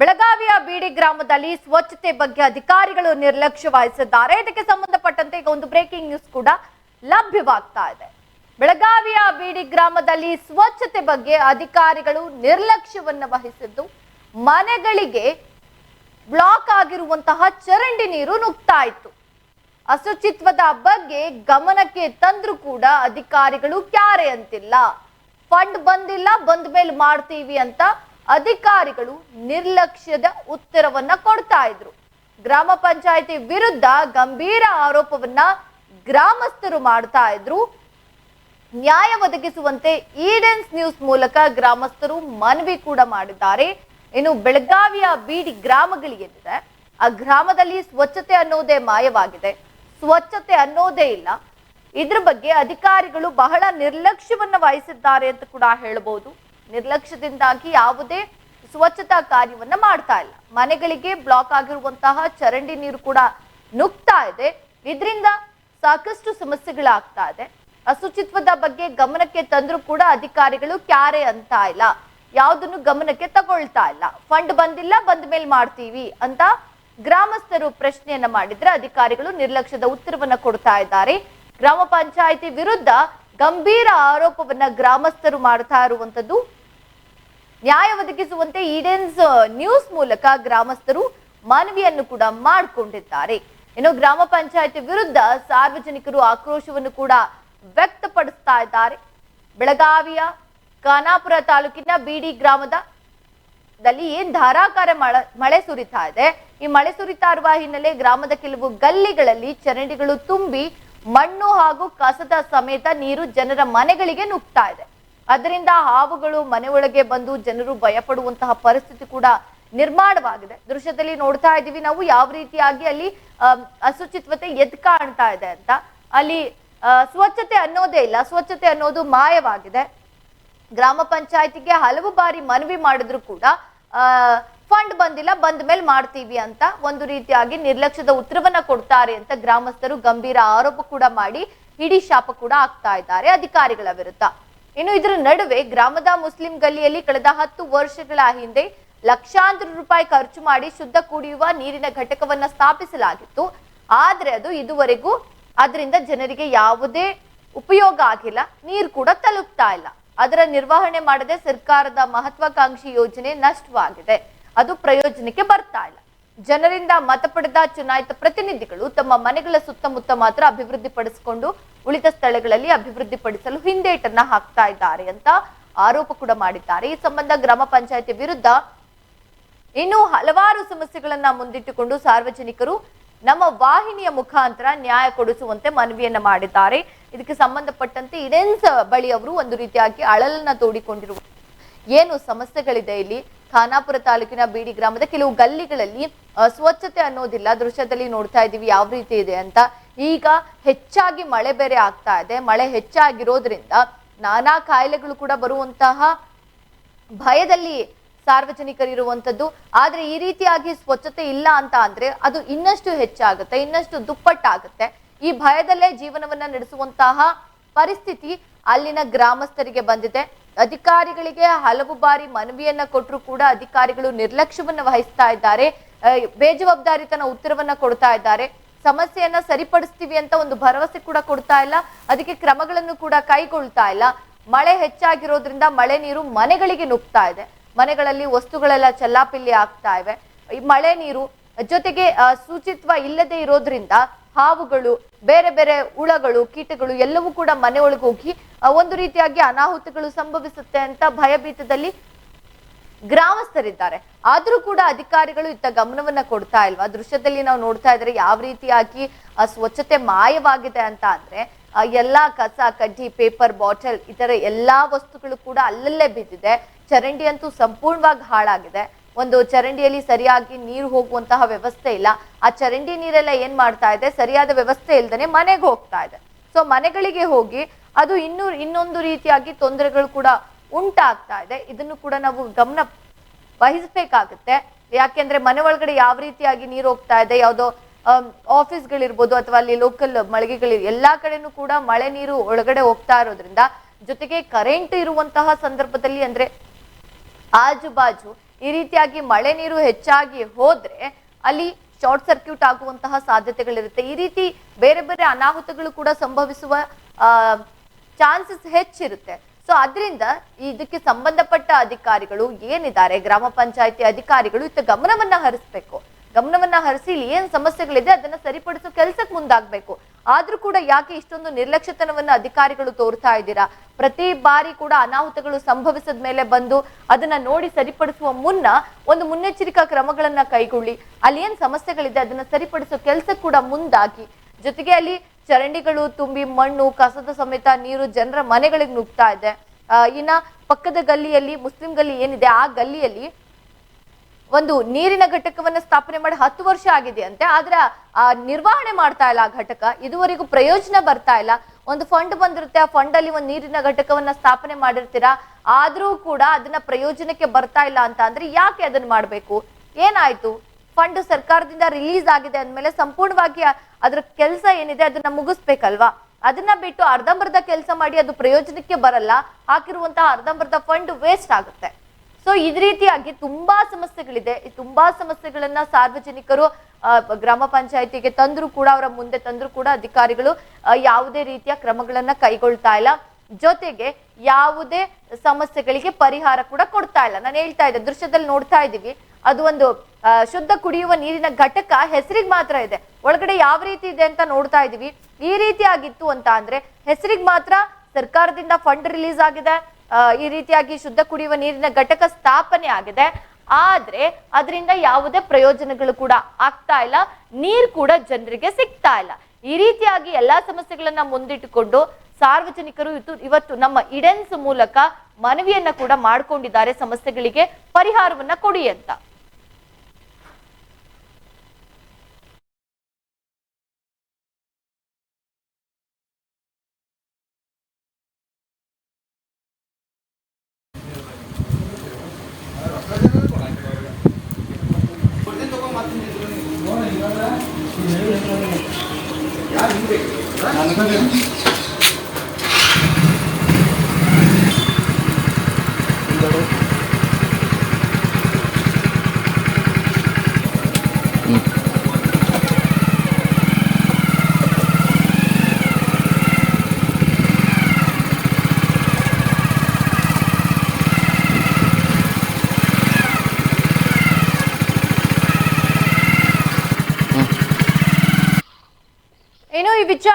ಬೆಳಗಾವಿಯ ಬೀಡಿ ಗ್ರಾಮದಲ್ಲಿ ಸ್ವಚ್ಛತೆ ಬಗ್ಗೆ ಅಧಿಕಾರಿಗಳು ನಿರ್ಲಕ್ಷ್ಯ ವಹಿಸಿದ್ದಾರೆ. ಇದಕ್ಕೆ ಸಂಬಂಧಪಟ್ಟಂತೆ ಈಗ ಒಂದು ಬ್ರೇಕಿಂಗ್ ನ್ಯೂಸ್ ಕೂಡ ಲಭ್ಯವಾಗ್ತಾ ಇದೆ. ಬೆಳಗಾವಿಯ ಬೀಡಿ ಗ್ರಾಮದಲ್ಲಿ ಸ್ವಚ್ಛತೆ ಬಗ್ಗೆ ಅಧಿಕಾರಿಗಳು ನಿರ್ಲಕ್ಷ್ಯವನ್ನು ವಹಿಸಿದ್ದು, ಮನೆಗಳಿಗೆ ಬ್ಲಾಕ್ ಆಗಿರುವಂತಹ ಚರಂಡಿ ನೀರು ನುಗ್ತಾ ಇತ್ತು. ಅಶುಚಿತ್ವದ ಬಗ್ಗೆ ಗಮನಕ್ಕೆ ತಂದ್ರೂ ಕೂಡ ಅಧಿಕಾರಿಗಳು ಕ್ಯಾರೆ ಅಂತಿಲ್ಲ. ಫಂಡ್ ಬಂದಿಲ್ಲ ಬಂದ ಮೇಲೆ ಮಾಡ್ತೀವಿ ಅಂತ ಅಧಿಕಾರಿಗಳು ನಿರ್ಲಕ್ಷ್ಯದ ಉತ್ತರವನ್ನ ಕೊಡ್ತಾ ಇದ್ರು. ಗ್ರಾಮ ಪಂಚಾಯತಿ ವಿರುದ್ಧ ಗಂಭೀರ ಆರೋಪವನ್ನ ಗ್ರಾಮಸ್ಥರು ಮಾಡ್ತಾ ಇದ್ರು. ನ್ಯಾಯ ಒದಗಿಸುವಂತೆ ಈಡೆನ್ಸ್ ನ್ಯೂಸ್ ಮೂಲಕ ಗ್ರಾಮಸ್ಥರು ಮನವಿ ಕೂಡ ಮಾಡಿದ್ದಾರೆ. ಇನ್ನು ಬೆಳಗಾವಿಯ ಬೀಡಿ ಗ್ರಾಮಗಳಿಗೆ ಆ ಗ್ರಾಮದಲ್ಲಿ ಸ್ವಚ್ಛತೆ ಅನ್ನೋದೇ ಮಾಯವಾಗಿದೆ. ಸ್ವಚ್ಛತೆ ಅನ್ನೋದೇ ಇಲ್ಲ. ಇದ್ರ ಬಗ್ಗೆ ಅಧಿಕಾರಿಗಳು ಬಹಳ ನಿರ್ಲಕ್ಷ್ಯವನ್ನ ವಹಿಸಿದ್ದಾರೆ ಅಂತ ಕೂಡ ಹೇಳ್ಬೋದು. ನಿರ್ಲಕ್ಷ್ಯದಿಂದಾಗಿ ಯಾವುದೇ ಸ್ವಚ್ಛತಾ ಕಾರ್ಯವನ್ನ ಮಾಡ್ತಾ ಇಲ್ಲ. ಮನೆಗಳಿಗೆ ಬ್ಲಾಕ್ ಆಗಿರುವಂತಹ ಚರಂಡಿ ನೀರು ಕೂಡ ನುಗ್ತಾ ಇದೆ. ಇದರಿಂದ ಸಾಕಷ್ಟು ಸಮಸ್ಯೆಗಳಾಗ್ತಾ ಇದೆ. ಅಶುಚಿತ್ವದ ಬಗ್ಗೆ ಗಮನಕ್ಕೆ ತಂದ್ರೂ ಕೂಡ ಅಧಿಕಾರಿಗಳು ಕ್ಯಾರೆ ಅಂತ ಇಲ್ಲ. ಯಾವುದನ್ನು ಗಮನಕ್ಕೆ ತಗೊಳ್ತಾ ಇಲ್ಲ. ಫಂಡ್ ಬಂದಿಲ್ಲ, ಬಂದ ಮೇಲೆ ಮಾಡ್ತೀವಿ ಅಂತ ಗ್ರಾಮಸ್ಥರು ಪ್ರಶ್ನೆಯನ್ನ ಮಾಡಿದ್ರೆ ಅಧಿಕಾರಿಗಳು ನಿರ್ಲಕ್ಷ್ಯದ ಉತ್ತರವನ್ನ ಕೊಡ್ತಾ ಇದ್ದಾರೆ. ಗ್ರಾಮ ಪಂಚಾಯಿತಿ ವಿರುದ್ಧ ಗಂಭೀರ ಆರೋಪವನ್ನ ಗ್ರಾಮಸ್ಥರು ಮಾಡ್ತಾ ಇರುವಂತದ್ದು. ನ್ಯಾಯ ಒದಗಿಸುವಂತೆ ಈಡೆನ್ಸ್ ನ್ಯೂಸ್ ಮೂಲಕ ಗ್ರಾಮಸ್ಥರು ಮನವಿಯನ್ನು ಕೂಡ ಮಾಡಿಕೊಂಡಿದ್ದಾರೆ. ಇನ್ನು ಗ್ರಾಮ ಪಂಚಾಯತಿ ವಿರುದ್ಧ ಸಾರ್ವಜನಿಕರು ಆಕ್ರೋಶವನ್ನು ಕೂಡ ವ್ಯಕ್ತಪಡಿಸ್ತಾ ಇದ್ದಾರೆ. ಬೆಳಗಾವಿಯ ಖಾನಾಪುರ ತಾಲೂಕಿನ ಬಿಡಿ ಗ್ರಾಮದ ದಲ್ಲಿ ಏನ್ ಧಾರಾಕಾರ ಮಳೆ ಮಳೆ ಸುರಿತಾ ಇದೆ. ಈ ಮಳೆ ಸುರಿತಾ ಇರುವ ಹಿನ್ನೆಲೆ ಗ್ರಾಮದ ಕೆಲವು ಗಲ್ಲಿಗಳಲ್ಲಿ ಚರಂಡಿಗಳು ತುಂಬಿ ಮಣ್ಣು ಹಾಗೂ ಕಸದ ಸಮೇತ ನೀರು ಜನರ ಮನೆಗಳಿಗೆ ನುಗ್ತಾ ಇದೆ. ಅದರಿಂದ ಹಾವುಗಳು ಮನೆ ಒಳಗೆ ಬಂದು ಜನರು ಭಯಪಡುವಂತಹ ಪರಿಸ್ಥಿತಿ ಕೂಡ ನಿರ್ಮಾಣವಾಗಿದೆ. ದೃಶ್ಯದಲ್ಲಿ ನೋಡ್ತಾ ಇದ್ದೀವಿ ನಾವು ಯಾವ ರೀತಿಯಾಗಿ ಅಲ್ಲಿ ಆಮ್, ಅಶುಚಿತ್ವತೆ ಎದ್ ಕಾಣ್ತಾ ಇದೆ ಅಂತ. ಅಲ್ಲಿ ಸ್ವಚ್ಛತೆ ಅನ್ನೋದೇ ಇಲ್ಲ ಸ್ವಚ್ಛತೆ ಅನ್ನೋದು ಮಾಯವಾಗಿದೆ. ಗ್ರಾಮ ಪಂಚಾಯತಿಗೆ ಹಲವು ಬಾರಿ ಮನವಿ ಮಾಡಿದ್ರು ಕೂಡ ಫಂಡ್ ಬಂದಿಲ್ಲ, ಬಂದ ಮೇಲೆ ಮಾಡ್ತೀವಿ ಅಂತ ಒಂದು ರೀತಿಯಾಗಿ ನಿರ್ಲಕ್ಷ್ಯದ ಉತ್ತರವನ್ನ ಕೊಡ್ತಾರೆ ಅಂತ ಗ್ರಾಮಸ್ಥರು ಗಂಭೀರ ಆರೋಪ ಕೂಡ ಮಾಡಿ ಇಡೀ ಶಾಪ ಕೂಡ ಆಗ್ತಾ ಇದ್ದಾರೆ ಅಧಿಕಾರಿಗಳ ವಿರುದ್ಧ. ಇನ್ನು ಇದರ ನಡುವೆ ಗ್ರಾಮದ ಮುಸ್ಲಿಂ ಗಲ್ಲಿಯಲ್ಲಿ ಕಳೆದ ಹತ್ತು ವರ್ಷಗಳ ಹಿಂದೆ ಲಕ್ಷಾಂತರ ರೂಪಾಯಿ ಖರ್ಚು ಮಾಡಿ ಶುದ್ಧ ಕುಡಿಯುವ ನೀರಿನ ಘಟಕವನ್ನ ಸ್ಥಾಪಿಸಲಾಗಿತ್ತು. ಆದ್ರೆ ಅದು ಇದುವರೆಗೂ ಅದರಿಂದ ಜನರಿಗೆ ಯಾವುದೇ ಉಪಯೋಗ ಆಗಿಲ್ಲ, ನೀರು ಕೂಡ ತಲುಪ್ತಾ ಇಲ್ಲ. ಅದರ ನಿರ್ವಹಣೆ ಮಾಡದೆ ಸರ್ಕಾರದ ಮಹತ್ವಾಕಾಂಕ್ಷಿ ಯೋಜನೆ ನಷ್ಟವಾಗಿದೆ. ಅದು ಪ್ರಯೋಜನಕ್ಕೆ ಬರ್ತಾ ಇಲ್ಲ. ಜನರಿಂದ ಮತ ಪಡೆದ ಚುನಾಯಿತ ಪ್ರತಿನಿಧಿಗಳು ತಮ್ಮ ಮನೆಗಳ ಸುತ್ತಮುತ್ತ ಮಾತ್ರ ಅಭಿವೃದ್ಧಿ ಪಡಿಸಿಕೊಂಡು ಉಳಿದ ಸ್ಥಳಗಳಲ್ಲಿ ಅಭಿವೃದ್ಧಿ ಪಡಿಸಲು ಹಿಂದೇಟನ್ನ ಹಾಕ್ತಾ ಇದ್ದಾರೆ ಅಂತ ಆರೋಪ ಕೂಡ ಮಾಡಿದ್ದಾರೆ. ಈ ಸಂಬಂಧ ಗ್ರಾಮ ಪಂಚಾಯತಿ ವಿರುದ್ಧ ಇನ್ನು ಹಲವಾರು ಸಮಸ್ಯೆಗಳನ್ನ ಮುಂದಿಟ್ಟುಕೊಂಡು ಸಾರ್ವಜನಿಕರು ನಮ್ಮ ವಾಹಿನಿಯ ಮುಖಾಂತರ ನ್ಯಾಯ ಕೊಡಿಸುವಂತೆ ಮನವಿಯನ್ನ ಮಾಡಿದ್ದಾರೆ. ಇದಕ್ಕೆ ಸಂಬಂಧಪಟ್ಟಂತೆ ಇಡೆನ್ಸ್ ಬಳಿ ಅವರು ಒಂದು ರೀತಿಯಾಗಿ ಅಳಲನ್ನ ತೋಡಿಕೊಂಡಿರುವ ಏನು ಸಮಸ್ಯೆಗಳಿದೆ ಇಲ್ಲಿ? ಖಾನಾಪುರ ತಾಲೂಕಿನ ಬೀಡಿ ಗ್ರಾಮದ ಕೆಲವು ಗಲ್ಲಿಗಳಲ್ಲಿ ಸ್ವಚ್ಛತೆ ಅನ್ನೋದಿಲ್ಲ. ದೃಶ್ಯದಲ್ಲಿ ನೋಡ್ತಾ ಇದ್ದೀವಿ ಯಾವ ರೀತಿ ಇದೆ ಅಂತ. ಈಗ ಹೆಚ್ಚಾಗಿ ಮಳೆ ಬೇರೆ ಆಗ್ತಾ ಇದೆ. ಮಳೆ ಹೆಚ್ಚಾಗಿರೋದ್ರಿಂದ ನಾನಾ ಕಾಯಿಲೆಗಳು ಕೂಡ ಬರುವಂತಹ ಭಯದಲ್ಲಿ ಸಾರ್ವಜನಿಕರಿರುವಂಥದ್ದು. ಆದ್ರೆ ಈ ರೀತಿಯಾಗಿ ಸ್ವಚ್ಛತೆ ಇಲ್ಲ ಅಂತ ಅಂದ್ರೆ ಅದು ಇನ್ನಷ್ಟು ಹೆಚ್ಚಾಗುತ್ತೆ, ಇನ್ನಷ್ಟು ದುಪ್ಪಟ್ಟಾಗುತ್ತೆ. ಈ ಭಯದಲ್ಲೇ ಜೀವನವನ್ನ ನಡೆಸುವಂತಹ ಪರಿಸ್ಥಿತಿ ಅಲ್ಲಿನ ಗ್ರಾಮಸ್ಥರಿಗೆ ಬಂದಿದೆ. ಅಧಿಕಾರಿಗಳಿಗೆ ಹಲವು ಬಾರಿ ಮನವಿಯನ್ನ ಕೊಟ್ಟರು ಕೂಡ ಅಧಿಕಾರಿಗಳು ನಿರ್ಲಕ್ಷ್ಯವನ್ನ ವಹಿಸ್ತಾ ಇದ್ದಾರೆ. ಬೇಜವಾಬ್ದಾರಿತನ ಉತ್ತರವನ್ನ ಕೊಡ್ತಾ ಇದ್ದಾರೆ. ಸಮಸ್ಯೆಯನ್ನ ಸರಿಪಡಿಸ್ತೀವಿ ಅಂತ ಒಂದು ಭರವಸೆ ಕೂಡ ಕೊಡ್ತಾ ಇಲ್ಲ. ಅದಕ್ಕೆ ಕ್ರಮಗಳನ್ನು ಕೂಡ ಕೈಗೊಳ್ತಾ ಇಲ್ಲ. ಮಳೆ ಹೆಚ್ಚಾಗಿರೋದ್ರಿಂದ ಮಳೆ ನೀರು ಮನೆಗಳಿಗೆ ನುಗ್ತಾ ಇದೆ. ಮನೆಗಳಲ್ಲಿ ವಸ್ತುಗಳೆಲ್ಲ ಚಲ್ಲಾಪಿಲ್ಲಿ ಆಗ್ತಾ ಇವೆ. ಈ ಮಳೆ ನೀರು ಜೊತೆಗೆ ಶುಚಿತ್ವ ಇಲ್ಲದೆ ಇರೋದ್ರಿಂದ ಹಾವುಗಳು, ಬೇರೆ ಬೇರೆ ಹುಳಗಳು, ಕೀಟಗಳು ಎಲ್ಲವೂ ಕೂಡ ಮನೆ ಒಳಗೆ ಹೋಗಿ ಒಂದು ರೀತಿಯಾಗಿ ಅನಾಹುತಗಳು ಸಂಭವಿಸುತ್ತೆ ಅಂತ ಭಯಭೀತದಲ್ಲಿ ಗ್ರಾಮಸ್ಥರಿದ್ದಾರೆ. ಆದ್ರೂ ಕೂಡ ಅಧಿಕಾರಿಗಳು ಇತ್ತ ಗಮನವನ್ನ ಕೊಡ್ತಾ ಇಲ್ವಾ? ದೃಶ್ಯದಲ್ಲಿ ನಾವು ನೋಡ್ತಾ ಇದ್ರೆ ಯಾವ ರೀತಿಯಾಗಿ, ಆ, ಸ್ವಚ್ಛತೆ ಮಾಯವಾಗಿದೆ ಅಂತ ಅಂದ್ರೆ ಎಲ್ಲಾ ಕಸ, ಕಡ್ಡಿ, ಪೇಪರ್, ಬಾಟಲ್, ಇತರ ಎಲ್ಲಾ ವಸ್ತುಗಳು ಕೂಡ ಅಲ್ಲಲ್ಲೇ ಬಿದ್ದಿದೆ. ಚರಂಡಿ ಅಂತೂ ಸಂಪೂರ್ಣವಾಗಿ ಹಾಳಾಗಿದೆ. ಒಂದು ಚರಂಡಿಯಲ್ಲಿ ಸರಿಯಾಗಿ ನೀರು ಹೋಗುವಂತಹ ವ್ಯವಸ್ಥೆ ಇಲ್ಲ. ಆ ಚರಂಡಿ ನೀರೆಲ್ಲ ಏನ್ ಮಾಡ್ತಾ ಇದೆ? ಸರಿಯಾದ ವ್ಯವಸ್ಥೆ ಇಲ್ದೇನೆ ಮನೆಗೆ ಹೋಗ್ತಾ ಇದೆ. ಸೊ ಮನೆಗಳಿಗೆ ಹೋಗಿ ಅದು ಇನ್ನೂ ಇನ್ನೊಂದು ರೀತಿಯಾಗಿ ತೊಂದರೆಗಳು ಕೂಡ ಉಂಟಾಗ್ತಾ ಇದೆ. ಇದನ್ನು ಕೂಡ ನಾವು ಗಮನ ವಹಿಸ್ಬೇಕಾಗುತ್ತೆ. ಯಾಕೆಂದ್ರೆ ಮನೆ ಒಳಗಡೆ ಯಾವ ರೀತಿಯಾಗಿ ನೀರು ಹೋಗ್ತಾ ಇದೆ? ಯಾವುದೋ ಆಫೀಸ್ಗಳಿರ್ಬೋದು ಅಥವಾ ಅಲ್ಲಿ ಲೋಕಲ್ ಮಳಿಗೆಗಳು ಎಲ್ಲಾ ಕಡೆನೂ ಕೂಡ ಮಳೆ ನೀರು ಒಳಗಡೆ ಹೋಗ್ತಾ ಇರೋದ್ರಿಂದ ಜೊತೆಗೆ ಕರೆಂಟ್ ಇರುವಂತಹ ಸಂದರ್ಭದಲ್ಲಿ ಅಂದ್ರೆ ಆಜು ಬಾಜು ಈ ರೀತಿಯಾಗಿ ಮಳೆ ನೀರು ಹೆಚ್ಚಾಗಿ ಹೋದ್ರೆ ಅಲ್ಲಿ ಶಾರ್ಟ್ ಸರ್ಕ್ಯೂಟ್ ಆಗುವಂತಹ ಸಾಧ್ಯತೆಗಳಿರುತ್ತೆ. ಈ ರೀತಿ ಬೇರೆ ಬೇರೆ ಅನಾಹುತಗಳು ಕೂಡ ಸಂಭವಿಸುವ ಚಾನ್ಸಸ್ ಹೆಚ್ಚಿರುತ್ತೆ. ಸೊ, ಅದರಿಂದ ಇದಕ್ಕೆ ಸಂಬಂಧಪಟ್ಟ ಅಧಿಕಾರಿಗಳು ಏನಿದ್ದಾರೆ, ಗ್ರಾಮ ಪಂಚಾಯತಿ ಅಧಿಕಾರಿಗಳು ಇತ್ತ ಗಮನವನ್ನ ಹರಿಸ್ಬೇಕು. ಗಮನವನ್ನ ಹರಿಸಿ ಇಲ್ಲಿ ಏನ್ ಸಮಸ್ಯೆಗಳಿದೆ ಅದನ್ನ ಸರಿಪಡಿಸೋ ಕೆಲಸಕ್ಕೆ ಮುಂದಾಗ್ಬೇಕು. ಆದ್ರೂ ಕೂಡ ಯಾಕೆ ಇಷ್ಟೊಂದು ನಿರ್ಲಕ್ಷ್ಯತನವನ್ನ ಅಧಿಕಾರಿಗಳು ತೋರ್ತಾ ಇದ್ದೀರಾ? ಪ್ರತಿ ಬಾರಿ ಕೂಡ ಅನಾಹುತಗಳು ಸಂಭವಿಸದ ಮೇಲೆ ಬಂದು ಅದನ್ನ ನೋಡಿ ಸರಿಪಡಿಸುವ ಮುನ್ನ ಒಂದು ಮುನ್ನೆಚ್ಚರಿಕಾ ಕ್ರಮಗಳನ್ನ ಕೈಗೊಳ್ಳಿ. ಅಲ್ಲಿ ಏನ್ ಸಮಸ್ಯೆಗಳಿದೆ ಅದನ್ನ ಸರಿಪಡಿಸೋ ಕೆಲಸ ಕೂಡ ಮುಂದಾಗಿ. ಜೊತೆಗೆ ಅಲ್ಲಿ ಚರಂಡಿಗಳು ತುಂಬಿ ಮಣ್ಣು, ಕಸದ ಸಮೇತ ನೀರು ಜನರ ಮನೆಗಳಿಗೆ ನುಗ್ತಾ ಇದೆ. ಇನ್ನ ಪಕ್ಕದ ಗಲ್ಲಿಯಲ್ಲಿ, ಮುಸ್ಲಿಂ ಗಲ್ಲಿ ಏನಿದೆ, ಆ ಗಲ್ಲಿಯಲ್ಲಿ ಒಂದು ನೀರಿನ ಘಟಕವನ್ನ ಸ್ಥಾಪನೆ ಮಾಡಿ ಹತ್ತು ವರ್ಷ ಆಗಿದೆ ಅಂತೆ. ಆದ್ರೆ ಆ ನಿರ್ವಹಣೆ ಮಾಡ್ತಾ ಇಲ್ಲ ಆ ಘಟಕ. ಇದುವರೆಗೂ ಪ್ರಯೋಜನ ಬರ್ತಾ ಇಲ್ಲ. ಒಂದು ಫಂಡ್ ಬಂದಿರುತ್ತೆ. ಆ ಫಂಡ್ ಅಲ್ಲಿ ಒಂದು ನೀರಿನ ಘಟಕವನ್ನ ಸ್ಥಾಪನೆ ಮಾಡಿರ್ತೀರಾ? ಆದ್ರೂ ಕೂಡ ಅದನ್ನ ಪ್ರಯೋಜನಕ್ಕೆ ಬರ್ತಾ ಇಲ್ಲ ಅಂತ ಅಂದ್ರೆ ಯಾಕೆ ಅದನ್ನ ಮಾಡ್ಬೇಕು? ಏನಾಯ್ತು? ಫಂಡ್ ಸರ್ಕಾರದಿಂದ ರಿಲೀಸ್ ಆಗಿದೆ ಅಂದ್ಮೇಲೆ ಸಂಪೂರ್ಣವಾಗಿ ಅದ್ರ ಕೆಲಸ ಏನಿದೆ ಅದನ್ನ ಮುಗಿಸ್ಬೇಕಲ್ವಾ? ಅದನ್ನ ಬಿಟ್ಟು ಅರ್ಧಂಬರ್ಧ ಕೆಲಸ ಮಾಡಿ ಅದು ಪ್ರಯೋಜನಕ್ಕೆ ಬರಲ್ಲ. ಹಾಕಿರುವಂತಹ ಅರ್ಧಂಬರ್ಧ ಫಂಡ್ ವೇಸ್ಟ್ ಆಗುತ್ತೆ. ಸೊ ಇದ್ ರೀತಿಯಾಗಿ ತುಂಬಾ ಸಮಸ್ಯೆಗಳಿದೆ. ತುಂಬಾ ಸಮಸ್ಯೆಗಳನ್ನ ಸಾರ್ವಜನಿಕರು ಗ್ರಾಮ ಪಂಚಾಯತಿಗೆ ತಂದ್ರು ಕೂಡ, ಅವರ ಮುಂದೆ ತಂದ್ರು ಕೂಡ ಅಧಿಕಾರಿಗಳು ಯಾವುದೇ ರೀತಿಯ ಕ್ರಮಗಳನ್ನ ಕೈಗೊಳ್ತಾ ಇಲ್ಲ. ಜೊತೆಗೆ ಯಾವುದೇ ಸಮಸ್ಯೆಗಳಿಗೆ ಪರಿಹಾರ ಕೂಡ ಕೊಡ್ತಾ ಇಲ್ಲ. ನಾನು ಹೇಳ್ತಾ ಇದ್ದೆ, ದೃಶ್ಯದಲ್ಲಿ ನೋಡ್ತಾ ಇದ್ದೀವಿ. ಅದು ಒಂದು ಶುದ್ಧ ಕುಡಿಯುವ ನೀರಿನ ಘಟಕ ಹೆಸರಿಗೆ ಮಾತ್ರ ಇದೆ. ಒಳಗಡೆ ಯಾವ ರೀತಿ ಇದೆ ಅಂತ ನೋಡ್ತಾ ಇದ್ದೀವಿ. ಈ ರೀತಿ ಆಗಿತ್ತು ಅಂತ ಅಂದ್ರೆ, ಹೆಸರಿಗೆ ಮಾತ್ರ ಸರ್ಕಾರದಿಂದ ಫಂಡ್ ರಿಲೀಸ್ ಆಗಿದೆ. ಈ ರೀತಿಯಾಗಿ ಶುದ್ಧ ಕುಡಿಯುವ ನೀರಿನ ಘಟಕ ಸ್ಥಾಪನೆ ಆಗಿದೆ. ಆದ್ರೆ ಅದರಿಂದ ಯಾವುದೇ ಪ್ರಯೋಜನಗಳು ಕೂಡ ಆಗ್ತಾ ಇಲ್ಲ. ನೀರ್ ಕೂಡ ಜನರಿಗೆ ಸಿಗ್ತಾ ಇಲ್ಲ. ಈ ರೀತಿಯಾಗಿ ಎಲ್ಲಾ ಸಮಸ್ಯೆಗಳನ್ನ ಮುಂದಿಟ್ಟುಕೊಂಡು ಸಾರ್ವಜನಿಕರು ಇವತ್ತು ಇವತ್ತು ನಮ್ಮ ಇಡೆನ್ಸ್ ಮೂಲಕ ಮನವಿಯನ್ನ ಕೂಡ ಮಾಡ್ಕೊಂಡಿದ್ದಾರೆ ಸಮಸ್ಯೆಗಳಿಗೆ ಪರಿಹಾರವನ್ನ ಕೊಡಿ ಅಂತ. ありがとい。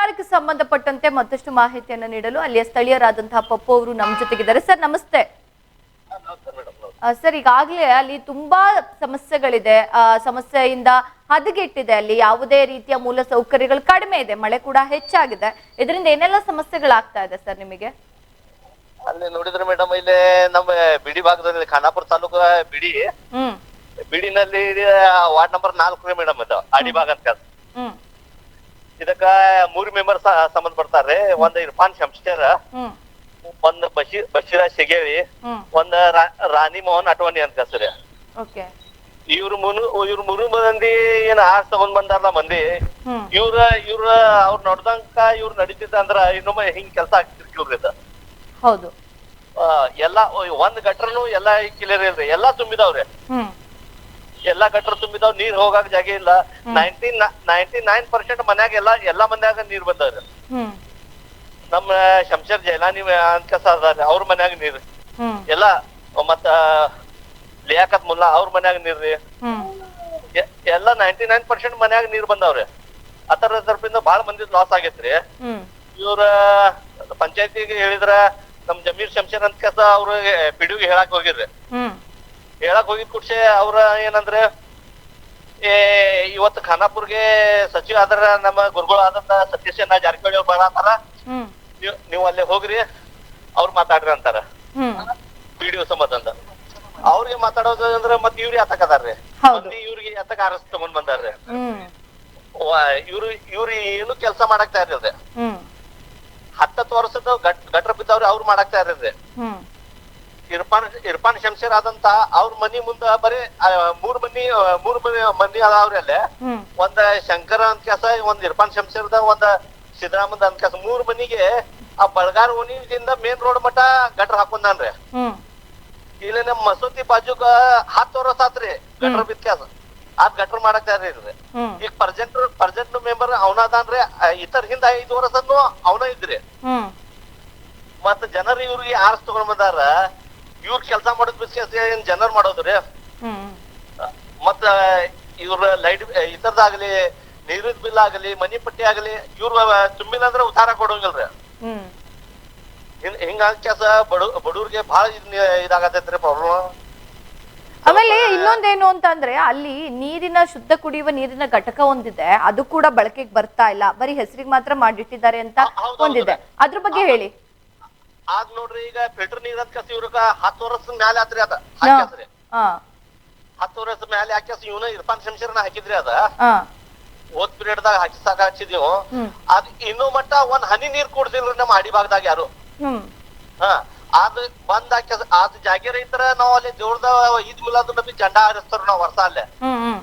ಈ ಸಂಬಂಧಪಟ್ಟಂತೆ ಮತ್ತಷ್ಟು ಮಾಹಿತಿಯನ್ನು ನೀಡಲು ಅಲ್ಲಿಯ ಸ್ಥಳೀಯರಾದಂತಹ ಪಪ್ಪು ಅವರು ನಮ್ಮ ಜೊತೆಗಿದ್ದಾರೆ. ಸರ್ ನಮಸ್ತೆ. ಸರ್ ಈಗಾಗಲೇ ಅಲ್ಲಿ ತುಂಬಾ ಸಮಸ್ಯೆಗಳಿದೆ. ಆ, ಸಮಸ್ಯೆಯಿಂದ ಹದಗೆಟ್ಟಿದೆ ಅಲ್ಲಿ. ಯಾವುದೇ ರೀತಿಯ ಮೂಲ ಸೌಕರ್ಯಗಳು ಕಡಿಮೆ ಇದೆ. ಮಳೆ ಕೂಡ ಹೆಚ್ಚಾಗಿದೆ. ಇದರಿಂದ ಏನೆಲ್ಲ ಸಮಸ್ಯೆಗಳಾಗ್ತಾ ಇದೆ ಸರ್ ನಿಮಗೆ? ಅಲ್ಲಿ ನೋಡಿದ್ರೆ ಮೇಡಮ್ ಇಲ್ಲಿ ನಮ್ಮ ಬಿಡಿ ಭಾಗದಲ್ಲಿ ಖಾನಾಪುರ ತಾಲೂಕು ಬಿಡಿ. ಬಿಡಿನಲ್ಲಿ ವಾರ್ಡ್ ನಂಬರ್ ನಾಲ್ಕು ಮೇಡಮ್ ಇದು ಅಡಿ ಭಾಗ ಅಂತ ಇದಕ್ಕ ಮೂರ್ ಮೆಂಬರ್ ಸಂಬಂಧ ಪಡ್ತಾರ್ರಿ ಒಂದ್ ಇರ್ಫಾನ್ ಶಂಸ್ಟರ್ ಒಂದ್ ಬಶೀರ್ ಬಶೀರ ಶೆಗೇಳಿ ಒಂದ್ ರಾಣಿ ಮೋಹನ್ ಅಟವಾಣಿ ಅಂತ ಸರಿ ಓಕೆ. ಇವ್ರ ಮುನು ಇವ್ರ ಮುರು ಮಂದಿ ಏನ್ ಆರ್ ತಗೊಂಡ್ ಬಂದಾರಲ್ಲ ಮಂದಿ. ಇವ್ರ ಇವ್ರ ಅವ್ರ ನೋಡ್ದಂಕ ಇವ್ರ ನಡೀತಿದ್ದ ಅಂದ್ರ ಇನ್ನೊಮ್ಮೆ ಹಿಂಗ್ ಕೆಲ್ಸ ಆಗ್ತಿರ್ತಿ ಇವ್ರ ಹೌದು. ಎಲ್ಲಾ ಒಂದ್ ಗಟ್ರನು ಎಲ್ಲಾ ಕ್ಲಿಯರ್ ಇಲ್ರಿ. ಎಲ್ಲಾ ತುಂಬಿದಾವ್ರಿ. ಎಲ್ಲಾ ಗಟ್ರ ತುಂಬಿದಾವ್ ನೀರ್ ಹೋಗಾಕ ಜಾಗ ಇಲ್ಲ. ನೈನ್ಟಿ ನೈನ್ಟಿ ನೈನ್ ಪರ್ಸೆಂಟ್ ಮನ್ಯಾಗ ಎಲ್ಲಾ ಎಲ್ಲಾ ಮನ್ಯಾಗ ನೀರ್ ಬಂದವ್ರ. ನಮ್ಮ ಶಂಶರ್ ಜೈಲಾನಿ ಅಂತ ಅದಾರ ಅವ್ರ ಮನ್ಯಾಗ ನೀರ್. ಎಲ್ಲಾ ಮತ್ತ ಲಿಯಾಕತ್ ಮುಲ್ಲಾ ಅವ್ರ ಮನ್ಯಾಗ ನೀರ್ರಿ ಎಲ್ಲಾ ನೈನ್ಟಿ ನೈನ್ ಪರ್ಸೆಂಟ್ ಮನ್ಯಾಗ ನೀರ್ ಬಂದಾವ್ರಿ ಅದರ ತರಪಿಂದ ಬಾಳ ಮಂದಿ ಲಾಸ್ ಆಗೇತ್ರಿ. ಇವ್ರ ಪಂಚಾಯತಿಗೆ ಹೇಳಿದ್ರ ನಮ್ ಜಮೀರ್ ಶಂಶರ್ ಅಂತ ಕಸ ಅವ್ರ ಪಿಡಿಗೆ ಹೇಳಾಕ್ ಹೋಗಿದ್ರಿ ಹೇಳಕ್ ಹೋಗಿದ್ ಕುಡ್ಸೆ ಅವ್ರ ಏನಂದ್ರೆ ಏ ಇವತ್ತು ಖಾನಾಪುರ್ಗೆ ಸಚಿವ ಆದ್ರ ನಮ್ಮ ಗುರುಗಳು ಆದಂತ ಸತೀಶಣ್ಣ ಜಾರಕಿಹೊಳಿ ಅವ್ರು ಬರತಾರ ಅಂತಾರ ನೀವ್ ನೀವು ಅಲ್ಲೇ ಹೋಗ್ರಿ ಅವ್ರು ಮಾತಾಡ್ರಿ ಅಂತಾರ. ವಿಡಿಯೋ ಸಂಬಂಧ. ಅಂತ ಅವ್ರಿಗೆ ಮಾತಾಡೋದು ಅಂದ್ರೆ ಮತ್ ಇವ್ರಿಗೆ ಅತಕ್. ಮಂದಿ ಇವ್ರಿಗೆ ಅತಕ್ ಆರಸ್ ತಗೊಂಡ್ ಬಂದಾರ್ರಿ ಇವ್ರು ಇವ್ರು ಏನು ಕೆಲಸ ಮಾಡಕ್ತಾ ಇರ್ರಿ ಅದೇ ಹತ್ತತ್ತು ವರ್ಷದ ಗಟ್ ಗಟ್ರ ಬಿದ್ದವ್ರಿ ಅವ್ರು ಮಾಡಕ್ತಾ ಇರ್ರಿ ಇರ್ಫಾನ್ ಇರ್ಫಾನ್ ಶಂಶೇರ್ ಆದಂತ ಅವ್ರ ಮನಿ ಮುಂದ ಬರೀ ಆ, ಮೂರ್ ಮನಿ ಆ, ಮೂರ್ ಮನಿ ಮನಿ ಅದಾವ್ರಿ ಅಲ್ಲೇ. ಒಂದ ಶಂಕರ ಅಂತ ಕೆಸ ಒಂದ್ ಇರ್ಫಾನ್ ಶಂಶೇರ್ದ ಒಂದ ಸಿದ್ದರಾಮದ ಅಂತ ಕೆಸ ಮೂರ್ ಮನಿಗೆ ಆ ಬಳಗಾರ ಓಣಿದಿಂದ ಮೇನ್ ರೋಡ್ ಮಟ್ಟ ಗಟ್ರ ಹಾಕೊಂಡಾನ್ರಿ ಇಲ್ಲ ನಮ್ ಮಸೂತಿ ಬಾಜುಗ ಹತ್ತು ವರ್ಷ ಆತ್ರಿ ಗಟ್ರ ಬಿತ್ಕ್ಯಾಸ. ಅದ್ ಗಟ್ರ ಮಾಡಕ್ ಇಲ್ರಿ. ಈಗ ಪರ್ಜೆಂಟ್ ಪರ್ಜೆಂಟ್ ಮೆಂಬರ್ ಅವನ ಅದಾನ್ರಿ ಆ, ಇತರ ಹಿಂದ ಐದು ವರ್ಷನು ಅವನ ಇದ್ರಿ. ಮತ್ತ ಜನರು ಇವ್ರಿಗೆ ಆರ್ಸ್ ತಗೊಂಡ್ ಬಂದಾರ. ಇವ್ರ ಕೆಲಸ ಮಾಡೋದ್ ಬಿಸಿನೆಸ್ ಏನ್ ಜನರ್ ಮಾಡೋದ್ರಿ ಮತ್ತ ಇವ್ರ ಲೈಟ್ ಇತರದಾಗ್ಲಿ ನೀರಿನ ಬಿಲ್ ಆಗಲಿ ಮನಿ ಪಟ್ಟಿ ಆಗಲಿ ಇವ್ರ ತುಂಬಿಲ್ಲ ಅಂದ್ರೆ ಉತ್ತಾರ ಕೊಡೋಂಗಿಲ್ರಿ ಹಿಂಗಾಗ ಕೆಲಸ ಬಡ ಬಡವ್ರಿಗೆ ಬಹಳ ಇದಾಗತೈತ್ರಿ ಪ್ರಾಬ್ಲಮ್ ಆಮೇಲೆ ಇನ್ನೊಂದೇನು ಅಂತಂದ್ರೆ ಅಲ್ಲಿ ನೀರಿನ ಶುದ್ಧ ಕುಡಿಯುವ ನೀರಿನ ಘಟಕ ಒಂದಿದೆ. ಅದು ಕೂಡ ಬಳಕೆಗೆ ಬರ್ತಾ ಇಲ್ಲ. ಬರೀ ಹೆಸರಿಗೆ ಮಾತ್ರ ಮಾಡಿಟ್ಟಿದ್ದಾರೆ ಅಂತ ಒಂದಿದೆ. ಅದ್ರ ಬಗ್ಗೆ ಹೇಳಿ. ಆಗ್ ನೋಡ್ರಿ ಈಗ ಫಿಲ್ಟರ್ ನೀರ್ ಅಂತ ಕಸಿ ಇವ್ರಕ ಹತ್ತು ವರ್ಷದ ಮ್ಯಾಲೆ ಆತ್ರಿ ಅದ. ಹಾಕ್ಯಾಸ್ರಿ. ಹಾ. ಹತ್ತು ವರ್ಷ ಮ್ಯಾಲೆ ಹಾಕ್ಯಾಸ ಇವನ ಇರ್ಫಾನ್ ಶಂಶೀರ್ನ ಹಾಕಿದ್ರಿ ಅದ. ಹಾ. ಓದ್ ಪೀರಿಯಡ್ ದಾಗ ಹಾಕಿ ಸಾಕ ಹಚ್ಚಿದೀವು ಅದ್ ಇನ್ನೂ ಮಟ್ಟ ಒಂದ್ ಹನಿ ನೀರ್ ಕುಡ್ದಿಲ್ರಿ ನಮ್ಮ ಅಡಿ ಭಾಗದಾಗ ಯಾರು. ಹ್ಮ್. ಹಾ. ಅದ್ ಬಂದ್ ಹಾಕ್ಯಾಸ ಅದ್ ಜಾಗ ರೈತರ ನಾವ್ ಅಲ್ಲಿ ದೇವ್ರದ ಈದ್ ಮಿಲಾದ್ ನಬಿ ಜಂಡಾ ಹಾರಿಸ್ತಾರ ನಾವ್ ವರ್ಷ ಅಲ್ಲೇ. ಹ್ಮ್ ಹ್ಮ್.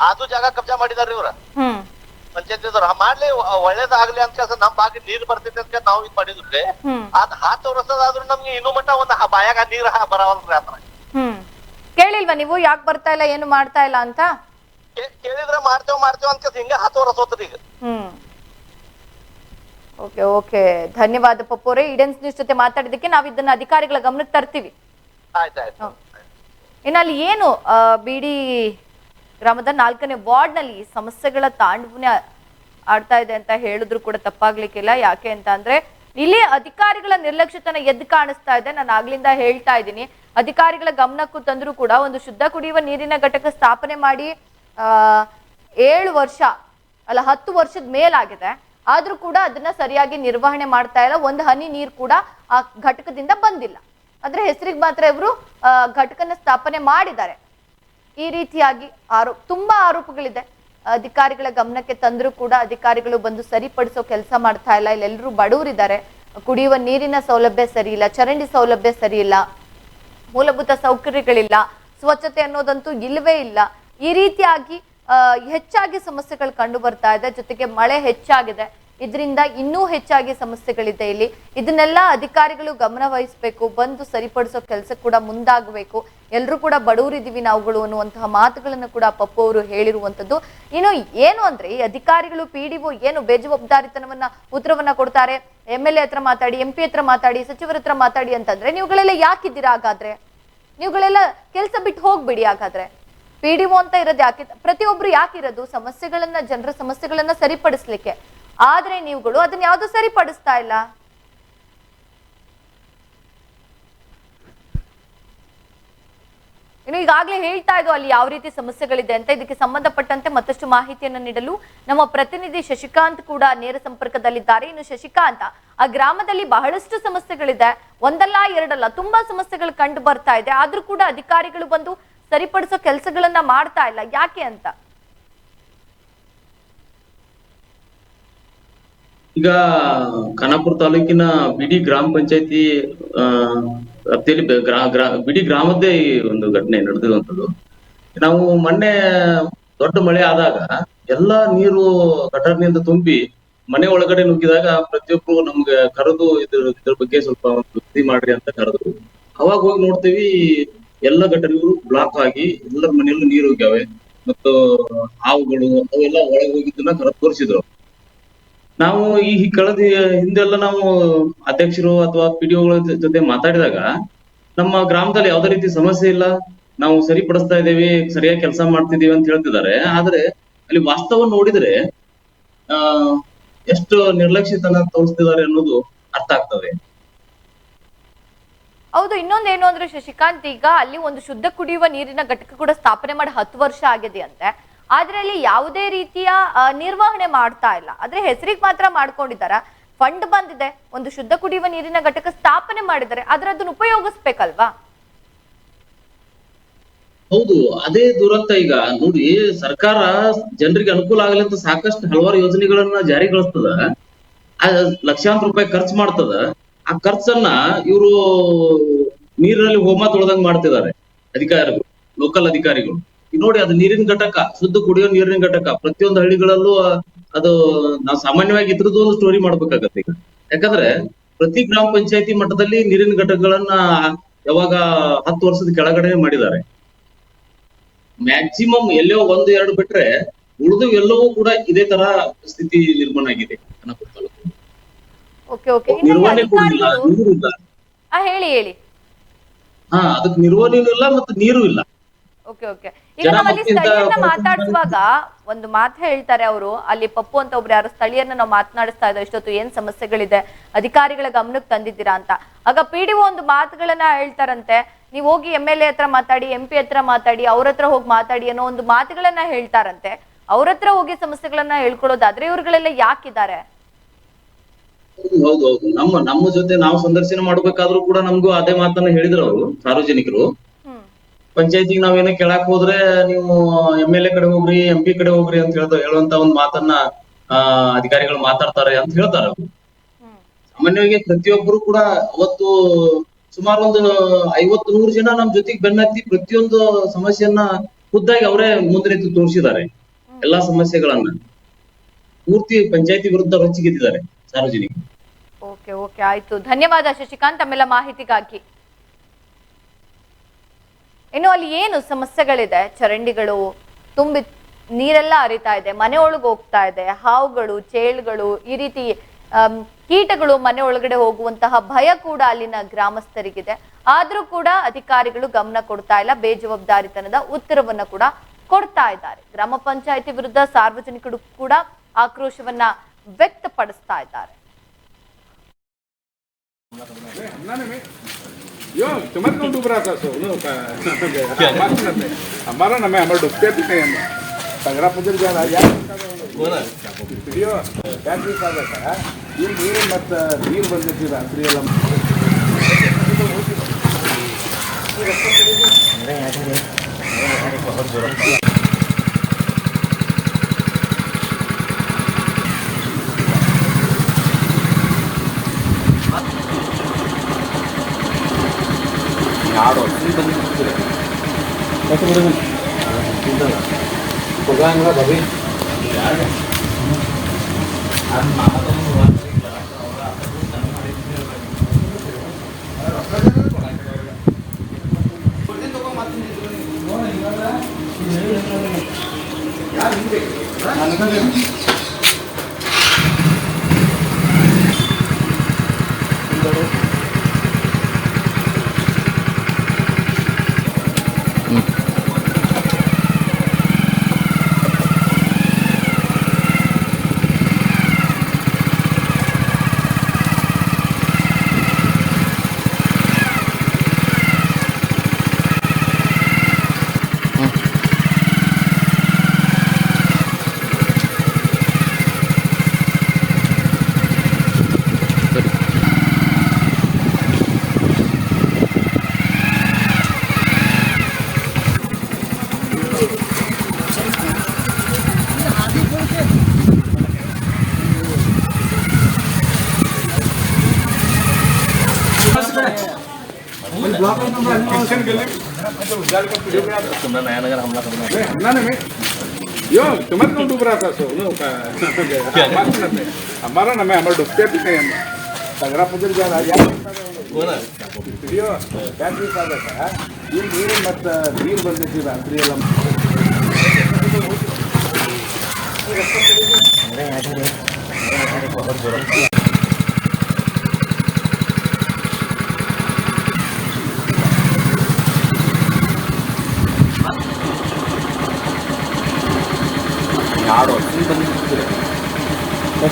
ಅದು ಜಾಗ ಕಬ್ಜಾ ಮಾಡಿದಾರ್ರಿ ಇವ್ರ. ಹ್ಮ್. ಪಂಚಾಯತ್ ಮಾಡ್ಲಿ ಒಳ್ಳೇದಾಗ್ಲಿ ಅಂತ ಕೆಲಸ ನಮ್ ಬಾಕಿ ನೀರ್ ಬರ್ತೈತೆ ಅಂತ ನಾವ್ ಇದ್ ಮಾಡಿದ್ರಿ ಅದ್ ಹತ್ತು ವರ್ಷದಾದ್ರೂ ನಮ್ಗೆ ಇನ್ನು ಮಟ್ಟ ಒಂದ್ ಬಾಯಾಗ ನೀರ್ ಬರವಲ್ರಿ ಅದ್ರ ಹ್ಮ್. ಕೇಳಿಲ್ವಾ ನೀವು ಯಾಕೆ ಬರ್ತಾ ಇಲ್ಲ ಏನು ಮಾಡ್ತಾ ಇಲ್ಲ ಅಂತ? ಕೇಳಿದ್ರೆ ಮಾಡ್ತೇವ್ ಮಾಡ್ತೇವ್ ಅಂತ ಕೇಸ್ ಹಿಂಗ ಹತ್ತು ವರ್ಷ ಹೋತ್ರಿ ಈಗ. ಹ್ಮ್. Okay okay. ಧನ್ಯವಾದ ಪಪ್ಪೋರೆ. ಇಡೆನ್ಸ್ ನ್ಯೂಸ್ ಜೊತೆ ಮಾತಾಡಿದಕ್ಕೆ ನಾವು ಇದನ್ನ ಅಧಿಕಾರಿಗಳ ಗಮನಕ್ಕೆ ತರ್ತೀವಿ. ಆಯ್ತಾಯ್ತು ಇನ್ನ ಅಲ್ಲಿ ಏನು ಬಿಡಿ ಗ್ರಾಮದ ನಾಲ್ಕನೇ ವಾರ್ಡ್ನಲ್ಲಿ ಸಮಸ್ಯೆಗಳ ತಾಂಡವನೇ ಆಡ್ತಾ ಇದೆ ಅಂತ ಹೇಳಿದ್ರು ಕೂಡ ತಪ್ಪಾಗ್ಲಿಕ್ಕಿಲ್ಲ. ಯಾಕೆ ಅಂತ ಅಂದ್ರೆ, ಇಲ್ಲಿ ಅಧಿಕಾರಿಗಳ ನಿರ್ಲಕ್ಷ್ಯತನ ಎದ್ದು ಕಾಣಿಸ್ತಾ ಇದೆ. ನಾನು ಆಗ್ಲಿಂದ ಹೇಳ್ತಾ ಇದ್ದೀನಿ. ಅಧಿಕಾರಿಗಳ ಗಮನಕ್ಕೂ ತಂದ್ರು ಕೂಡ ಒಂದು ಶುದ್ಧ ಕುಡಿಯುವ ನೀರಿನ ಘಟಕ ಸ್ಥಾಪನೆ ಮಾಡಿ, ಆ, ಏಳು ವರ್ಷ, ಅಲ್ಲ ಹತ್ತು ವರ್ಷದ ಮೇಲಾಗಿದೆ. ಆದ್ರೂ ಕೂಡ ಅದನ್ನ ಸರಿಯಾಗಿ ನಿರ್ವಹಣೆ ಮಾಡ್ತಾ ಇಲ್ಲ. ಒಂದು ಹನಿ ನೀರು ಕೂಡ ಆ ಘಟಕದಿಂದ ಬಂದಿಲ್ಲ. ಅಂದ್ರೆ ಹೆಸರಿಗೆ ಮಾತ್ರ ಇವರು ಘಟಕನ ಸ್ಥಾಪನೆ ಮಾಡಿದ್ದಾರೆ. ಈ ರೀತಿಯಾಗಿ ಆರೋಪ ತುಂಬಾ ಆರೋಪಗಳಿದೆ. ಅಧಿಕಾರಿಗಳ ಗಮನಕ್ಕೆ ತಂದರೂ ಕೂಡ ಅಧಿಕಾರಿಗಳು ಬಂದು ಸರಿಪಡಿಸೋ ಕೆಲಸ ಮಾಡ್ತಾ ಇಲ್ಲ. ಇಲ್ಲೆಲ್ಲರೂ ಬಡವರಿದ್ದಾರೆ. ಕುಡಿಯುವ ನೀರಿನ ಸೌಲಭ್ಯ ಸರಿ ಇಲ್ಲ ಚರಂಡಿ ಸೌಲಭ್ಯ ಸರಿ ಇಲ್ಲ ಮೂಲಭೂತ ಸೌಕರ್ಯಗಳಿಲ್ಲ, ಸ್ವಚ್ಛತೆ ಅನ್ನೋದಂತೂ ಇಲ್ಲವೇ ಇಲ್ಲ. ಈ ರೀತಿಯಾಗಿ ಹೆಚ್ಚಾಗಿ ಸಮಸ್ಯೆಗಳು ಕಂಡು ಬರ್ತಾ ಇದೆ. ಜೊತೆಗೆ ಮಳೆ ಹೆಚ್ಚಾಗಿದೆ. ಇದರಿಂದ ಇನ್ನೂ ಹೆಚ್ಚಾಗಿ ಸಮಸ್ಯೆಗಳಿದೆ ಇಲ್ಲಿ. ಇದನ್ನೆಲ್ಲ ಅಧಿಕಾರಿಗಳು ಗಮನ ವಹಿಸಬೇಕು, ಬಂದು ಸರಿಪಡಿಸೋ ಕೆಲಸ ಕೂಡ ಮುಂದಾಗಬೇಕು. ಎಲ್ಲರೂ ಕೂಡ ಬಡವರಿದ್ದೀವಿ ನಾವುಗಳು ಅನ್ನುವಂತಹ ಮಾತುಗಳನ್ನು ಕೂಡ ಪಪ್ಪು ಅವರು ಹೇಳಿರುವಂತದ್ದು ಇನ್ನು ಏನು ಅಂದ್ರೆ, ಈ ಅಧಿಕಾರಿಗಳು, ಪಿ ಡಿ ಏನು ಬೇಜವಾಬ್ದಾರಿತನವನ್ನ, ಉತ್ತರವನ್ನ ಕೊಡ್ತಾರೆ? ಎಂ ಎಲ್ ಎ ಹತ್ರ ಮಾತಾಡಿ, ಎಂ ಪಿ ಹತ್ರ ಮಾತಾಡಿ, ಸಚಿವರ ಹತ್ರ ಮಾತಾಡಿ ಅಂತಂದ್ರೆ, ನೀವುಗಳೆಲ್ಲ ಯಾಕಿದ್ದೀರಾ ಹಾಗಾದ್ರೆ? ನೀವುಗಳೆಲ್ಲ ಕೆಲಸ ಬಿಟ್ಟು ಹೋಗ್ಬಿಡಿ ಹಾಗಾದ್ರೆ. ಪಿ ಡಿ ಅಂತ ಇರೋದು ಯಾಕೆ, ಪ್ರತಿಯೊಬ್ರು ಯಾಕಿರೋದು? ಸಮಸ್ಯೆಗಳನ್ನ, ಜನರ ಸಮಸ್ಯೆಗಳನ್ನ ಸರಿಪಡಿಸ್ಲಿಕ್ಕೆ. ಆದ್ರೆ ನೀವುಗಳು ಅದನ್ನ ಯಾವ್ದು ಸರಿಪಡಿಸ್ತಾ ಇಲ್ಲ? ಇನ್ನು ಈಗಾಗಲೇ ಹೇಳ್ತಾ ಇದ್ದು ಅಲ್ಲಿ ಯಾವ ರೀತಿ ಸಮಸ್ಯೆಗಳಿದೆ ಅಂತ. ಇದಕ್ಕೆ ಸಂಬಂಧಪಟ್ಟಂತೆ ಮತ್ತಷ್ಟು ಮಾಹಿತಿಯನ್ನು ನೀಡಲು ನಮ್ಮ ಪ್ರತಿನಿಧಿ ಶಶಿಕಾಂತ್ ಕೂಡ ನೇರ ಸಂಪರ್ಕದಲ್ಲಿದ್ದಾರೆ. ಇನ್ನು ಶಶಿಕಾಂತ್, ಆ ಗ್ರಾಮದಲ್ಲಿ ಬಹಳಷ್ಟು ಸಮಸ್ಯೆಗಳಿದೆ. ಒಂದಲ್ಲ, ಎರಡಲ್ಲ ತುಂಬಾ ಸಮಸ್ಯೆಗಳು ಕಂಡು ಬರ್ತಾ ಇದೆ. ಆದ್ರೂ ಕೂಡ ಅಧಿಕಾರಿಗಳು ಬಂದು ಸರಿಪಡಿಸೋ ಕೆಲಸಗಳನ್ನ ಮಾಡ್ತಾ ಇಲ್ಲ. ಯಾಕೆ ಅಂತ? ಈಗ ಖಾನಾಪುರ ತಾಲೂಕಿನ ಬಿಡಿ ಗ್ರಾಮ ಪಂಚಾಯತಿ ವ್ಯಾಪ್ತಿಯಲ್ಲಿ ಬಿಡಿ ಗ್ರಾಮದ್ದೇ ಈ ಒಂದು ಘಟನೆ ನಡೆದಿರುವಂತದ್ದು ನಾವು ಮೊನ್ನೆ ದೊಡ್ಡ ಮಳೆ ಆದಾಗ ಎಲ್ಲಾ ನೀರು ಗಟಾರ್ನಿಂದ ತುಂಬಿ ಮನೆ ಒಳಗಡೆ ನುಗ್ಗಿದಾಗ ಪ್ರತಿಯೊಬ್ರು ನಮ್ಗೆ ಕರೆದು ಇದ್ರ ಇದ್ರ ಬಗ್ಗೆ ಸ್ವಲ್ಪ ಸುದ್ದಿ ಮಾಡ್ರಿ ಅಂತ ಕರೆದ್ರು. ಅವಾಗ ಹೋಗಿ ನೋಡ್ತೀವಿ ಎಲ್ಲ ಗಟರಿಗಳು ಬ್ಲಾಕ್ ಆಗಿ ಎಲ್ಲರ ಮನೆಯಲ್ಲೂ ನೀರು ಹೋಗ್ಯಾವೆ ಮತ್ತು ಹಾವುಗಳು ಅವೆಲ್ಲ ಒಳಗೆ ಹೋಗಿದ್ದನ್ನ ಕರೆದು ತೋರಿಸಿದ್ರು. ನಾವು ಈ ಕಳೆದ ಹಿಂದೆಲ್ಲ ನಾವು ಅಧ್ಯಕ್ಷರು ಅಥವಾ ಪಿಡಿಒಗಳ ಜೊತೆ ಮಾತಾಡಿದಾಗ ನಮ್ಮ ಗ್ರಾಮದಲ್ಲಿ ಯಾವ್ದೇ ರೀತಿ ಸಮಸ್ಯೆ ಇಲ್ಲ. ನಾವು ಸರಿಪಡಿಸ್ತಾ ಇದ್ದೇವೆ, ಸರಿಯಾಗಿ ಕೆಲಸ ಮಾಡ್ತಿದೀವಿ ಅಂತ ಹೇಳ್ತಿದ್ದಾರೆ. ಆದ್ರೆ ಅಲ್ಲಿ ವಾಸ್ತವ ನೋಡಿದ್ರೆ, ಆ, ಎಷ್ಟು ನಿರ್ಲಕ್ಷ್ಯತನ ತೋರಿಸ್ತಿದ್ದಾರೆ ಅನ್ನೋದು ಅರ್ಥ ಆಗ್ತದೆ. ಹೌದು, ಇನ್ನೊಂದೇನು ಅಂದ್ರೆ ಶಶಿಕಾಂತ್, ಈಗ ಅಲ್ಲಿ ಒಂದು ಶುದ್ಧ ಕುಡಿಯುವ ನೀರಿನ ಘಟಕ ಕೂಡ ಸ್ಥಾಪನೆ ಮಾಡಿ ಹತ್ತು ವರ್ಷ ಆಗಿದೆ ಅಂತೆ. ಆದ್ರೆ ಅಲ್ಲಿ ಯಾವುದೇ ರೀತಿಯ ನಿರ್ವಹಣೆ ಮಾಡ್ತಾ ಇಲ್ಲ. ಆದ್ರೆ ಹೆಸರಿಗೆ ಮಾತ್ರ ಮಾಡ್ಕೊಂಡಿದಾರ ಫಂಡ್ ಬಂದಿದೆ. ಒಂದು ಶುದ್ಧ ಕುಡಿಯುವ ನೀರಿನ ಘಟಕ ಸ್ಥಾಪನೆ ಮಾಡಿದ್ದಾರೆ. ಆದ್ರೆ ಅದನ್ನ ಉಪಯೋಗಿಸ್ಬೇಕಲ್ವಾ? ಹೌದು, ಅದೇ ದುರಂತ ಈಗ. ನೋಡಿ ಸರ್ಕಾರ ಜನರಿಗೆ ಅನುಕೂಲ ಆಗಲಿ ಅಂತ ಸಾಕಷ್ಟು ಹಲವಾರು ಯೋಜನೆಗಳನ್ನ ಜಾರಿಗೊಳಿಸ್ತದ ಲಕ್ಷಾಂತರ ರೂಪಾಯಿ ಖರ್ಚು ಮಾಡ್ತದ. ಆ ಖರ್ಚನ್ನ ಇವರು ನೀರಿನಲ್ಲಿ ಹೋಮ ತೊಳೆದಂಗ್ ಮಾಡ್ತಿದ್ದಾರೆ. ಅಧಿಕಾರಿಗಳು ಲೋಕಲ್ ಅಧಿಕಾರಿಗಳು. ನೋಡಿ ಅದು ನೀರಿನ ಘಟಕ ಶುದ್ಧ ಕುಡಿಯೋ ನೀರಿನ ಘಟಕ. ಪ್ರತಿಯೊಂದು ಹಳ್ಳಿಗಳಲ್ಲೂ ಅದು ನಾವು ಸಾಮಾನ್ಯವಾಗಿ ಇದ್ರದ್ದು ಒಂದು ಸ್ಟೋರಿ ಮಾಡ್ಬೇಕಾಗತ್ತೆ ಈಗ. ಯಾಕಂದ್ರೆ ಪ್ರತಿ ಗ್ರಾಮ ಪಂಚಾಯತಿ ಮಟ್ಟದಲ್ಲಿ ನೀರಿನ ಘಟಕಗಳನ್ನ ಯಾವಾಗ ಹತ್ತು ವರ್ಷದ ಕೆಳಗಡೆ ಮಾಡಿದ್ದಾರೆ. ಮ್ಯಾಕ್ಸಿಮಮ್ ಎಲ್ಲೋ ಒಂದು ಎರಡು ಬಿಟ್ರೆ ಉಳಿದು ಎಲ್ಲವೂ ಕೂಡ ಇದೇ ತರ ಸ್ಥಿತಿ ನಿರ್ಮಾಣ ಆಗಿದೆ ಖಾನಾಪುರ ತಾಲೂಕು. ನಿರ್ವಹಣೆ ಕೂಡ ಇಲ್ಲ ನೀರು ಇಲ್ಲ. ಆ ಹೇಳಿ ಹೇಳಿ. ಹಾ ಅದಕ್ಕೆ ನಿರ್ವಹಣೆನೂ ಇಲ್ಲ ಮತ್ತೆ ನೀರು ಇಲ್ಲ. Okay okay. ಈಗ ನಾವಲ್ಲಿ ಸ್ಥಳೀಯರನ್ನ ಮಾತಾಡಿಸುವಾಗ ಒಂದು ಮಾತು ಹೇಳ್ತಾರೆ ಅವರು ಅಲ್ಲಿ ಪಪ್ಪು ಅಂತ ಒಬ್ರು ಯಾರು ಸ್ಥಳೀಯರನ್ನ ನಾವು ಮಾತನಾಡಿಸ್ತಾ ಇದ್ದಾರೆ ಇಷ್ಟೊತ್ತು ಏನ್ ಸಮಸ್ಯೆಗಳಿದೆ ಅಧಿಕಾರಿಗಳ ಗಮನಕ್ಕೆ ತಂದಿದ್ದೀರಾ ಅಂತ. ಆಗ ಪಿ ಡಿ ಒಂದು ಮಾತುಗಳನ್ನ ಹೇಳ್ತಾರಂತೆ ನೀವು ಹೋಗಿ ಎಂ ಎಲ್ ಎ ಹತ್ರ ಮಾತಾಡಿ ಎಂ ಪಿ ಹತ್ರ ಮಾತಾಡಿ ಅವ್ರ ಹತ್ರ ಹೋಗಿ ಮಾತಾಡಿ ಅನ್ನೋ ಒಂದು ಮಾತುಗಳನ್ನ ಹೇಳ್ತಾರಂತೆ. ಅವ್ರ ಹತ್ರ ಹೋಗಿ ಸಮಸ್ಯೆಗಳನ್ನ ಹೇಳ್ಕೊಳ್ಳೋದಾದ್ರೆ ಇವ್ರುಗಳೆಲ್ಲ ಯಾಕಿದ್ದಾರೆ? ಹೌದು ಹೌದು. ನಮ್ಮ ನಮ್ಮ ಜೊತೆ ನಾವು ಸಂದರ್ಶನ ಮಾಡ್ಬೇಕಾದ್ರೂ ಕೂಡ ನಮ್ಗೂ ಅದೇ ಮಾತನ್ನ ಹೇಳಿದ್ರು ಅವರು ಸಾರ್ವಜನಿಕರು. ಪಂಚಾಯತಿಗೆ ನಾವೇನ ಕೇಳಾಕ್ ಹೋದ್ರೆ ನೀವು ಎಂ ಎಲ್ ಎ ಕಡೆ ಹೋಗ್ರಿ ಎಂ ಪಿ ಕಡೆ ಹೋಗ್ರಿ ಅಂತ ಹೇಳ್ತಾ ಹೇಳುವಂತ ಒಂದ್ ಮಾತನ್ನ ಅಧಿಕಾರಿಗಳು ಮಾತಾಡ್ತಾರೆ ಅಂತ ಹೇಳ್ತಾರ. ಸಾಮಾನ್ಯವಾಗಿ ಪ್ರತಿಯೊಬ್ಬರು ಕೂಡ ಅವತ್ತು ಸುಮಾರು ಒಂದು ಐವತ್ತು ನೂರು ಜನ ನಮ್ ಜೊತೆಗೆ ಬೆನ್ನತ್ತಿ ಪ್ರತಿಯೊಂದು ಸಮಸ್ಯೆಯನ್ನ ಖುದ್ದಾಗಿ ಅವರೇ ಮುಂದೆ ನಿಂತು ತೋರಿಸಿದ್ದಾರೆ. ಎಲ್ಲಾ ಸಮಸ್ಯೆಗಳನ್ನ. ಪೂರ್ತಿ ಪಂಚಾಯತಿ ವಿರುದ್ಧ ರೊಚ್ಚಿಗೆದ್ದಿದ್ದಾರೆ ಸಾರ್ವಜನಿಕ ಓಕೆ ಓಕೆ ಆಯ್ತು. ಧನ್ಯವಾದ ಶಶಿಕಾಂತ್ ತಮ್ಮೆಲ್ಲ ಮಾಹಿತಿಗಾಗಿ. ಇನ್ನು ಅಲ್ಲಿ ಏನು ಸಮಸ್ಯೆಗಳಿದೆ? ಚರಂಡಿಗಳು ತುಂಬಿ ನೀರೆಲ್ಲ ಹರಿತಾ ಇದೆ, ಮನೆ ಒಳಗೆ ಹೋಗ್ತಾ ಇದೆ, ಹಾವುಗಳು, ಚೇಳುಗಳು ಈ ರೀತಿ ಕೀಟಗಳು ಮನೆ ಒಳಗಡೆ ಹೋಗುವಂತಹ ಭಯ ಕೂಡ ಅಲ್ಲಿನ ಗ್ರಾಮಸ್ಥರಿಗಿದೆ. ಆದ್ರೂ ಕೂಡ ಅಧಿಕಾರಿಗಳು ಗಮನ ಕೊಡ್ತಾ ಇಲ್ಲ, ಬೇಜವಾಬ್ದಾರಿತನದ ಉತ್ತರವನ್ನ ಕೂಡ ಕೊಡ್ತಾ ಇದ್ದಾರೆ. ಗ್ರಾಮ ಪಂಚಾಯತಿ ವಿರುದ್ಧ ಸಾರ್ವಜನಿಕರು ಕೂಡ ಆಕ್ರೋಶವನ್ನ ವ್ಯಕ್ತಪಡಿಸ್ತಾ ಇದ್ದಾರೆ. ಯೋ್ ತುಂಬ ಕಂದೂ ಬ್ರಾಸೋ ನೋ ಕ್ಯಾ ಅಪ್ಪಾಕ ಟೆ ಅಮರ ನಮೆ ಅಮರ ಡೋಸ್ ಟೇಪ್ ಕೈ ಅಮ್ಮ. ತಂಗರಾಪಜೇ ಜಾರಾ ಯಾ ಕೋನ? ಟೆ ಟೆ ಟೆ ಟೆ ಟೆ ಟೆ ನೀರು ಬಂದಿದೆ ರಾತ್ರಿಯಲ್ಲಾ ಇರೋದು ಇರೋದು കൊടുക്കണം കൊടുക്കാനുള്ള പതി उजाल का वीडियो में आता तुमने नया नगर हमला करना नहीं हमला नहीं यो तुम्हारे कौन डूब रहा था सो नो का हमारा नाम है हमारे डुबते भी कहीं हम तगड़ा पुजर जा रहा है ವಿಡಿಯೋ ಯಾಕೆ ಬೇಕಾಗತ್ತ ಇಲ್ಲಿ ನೀರು ಮತ್ತು ನೀರು ಬಂದಿತ್ತು ರಾತ್ರಿ ಎಲ್ಲ ಯಾರು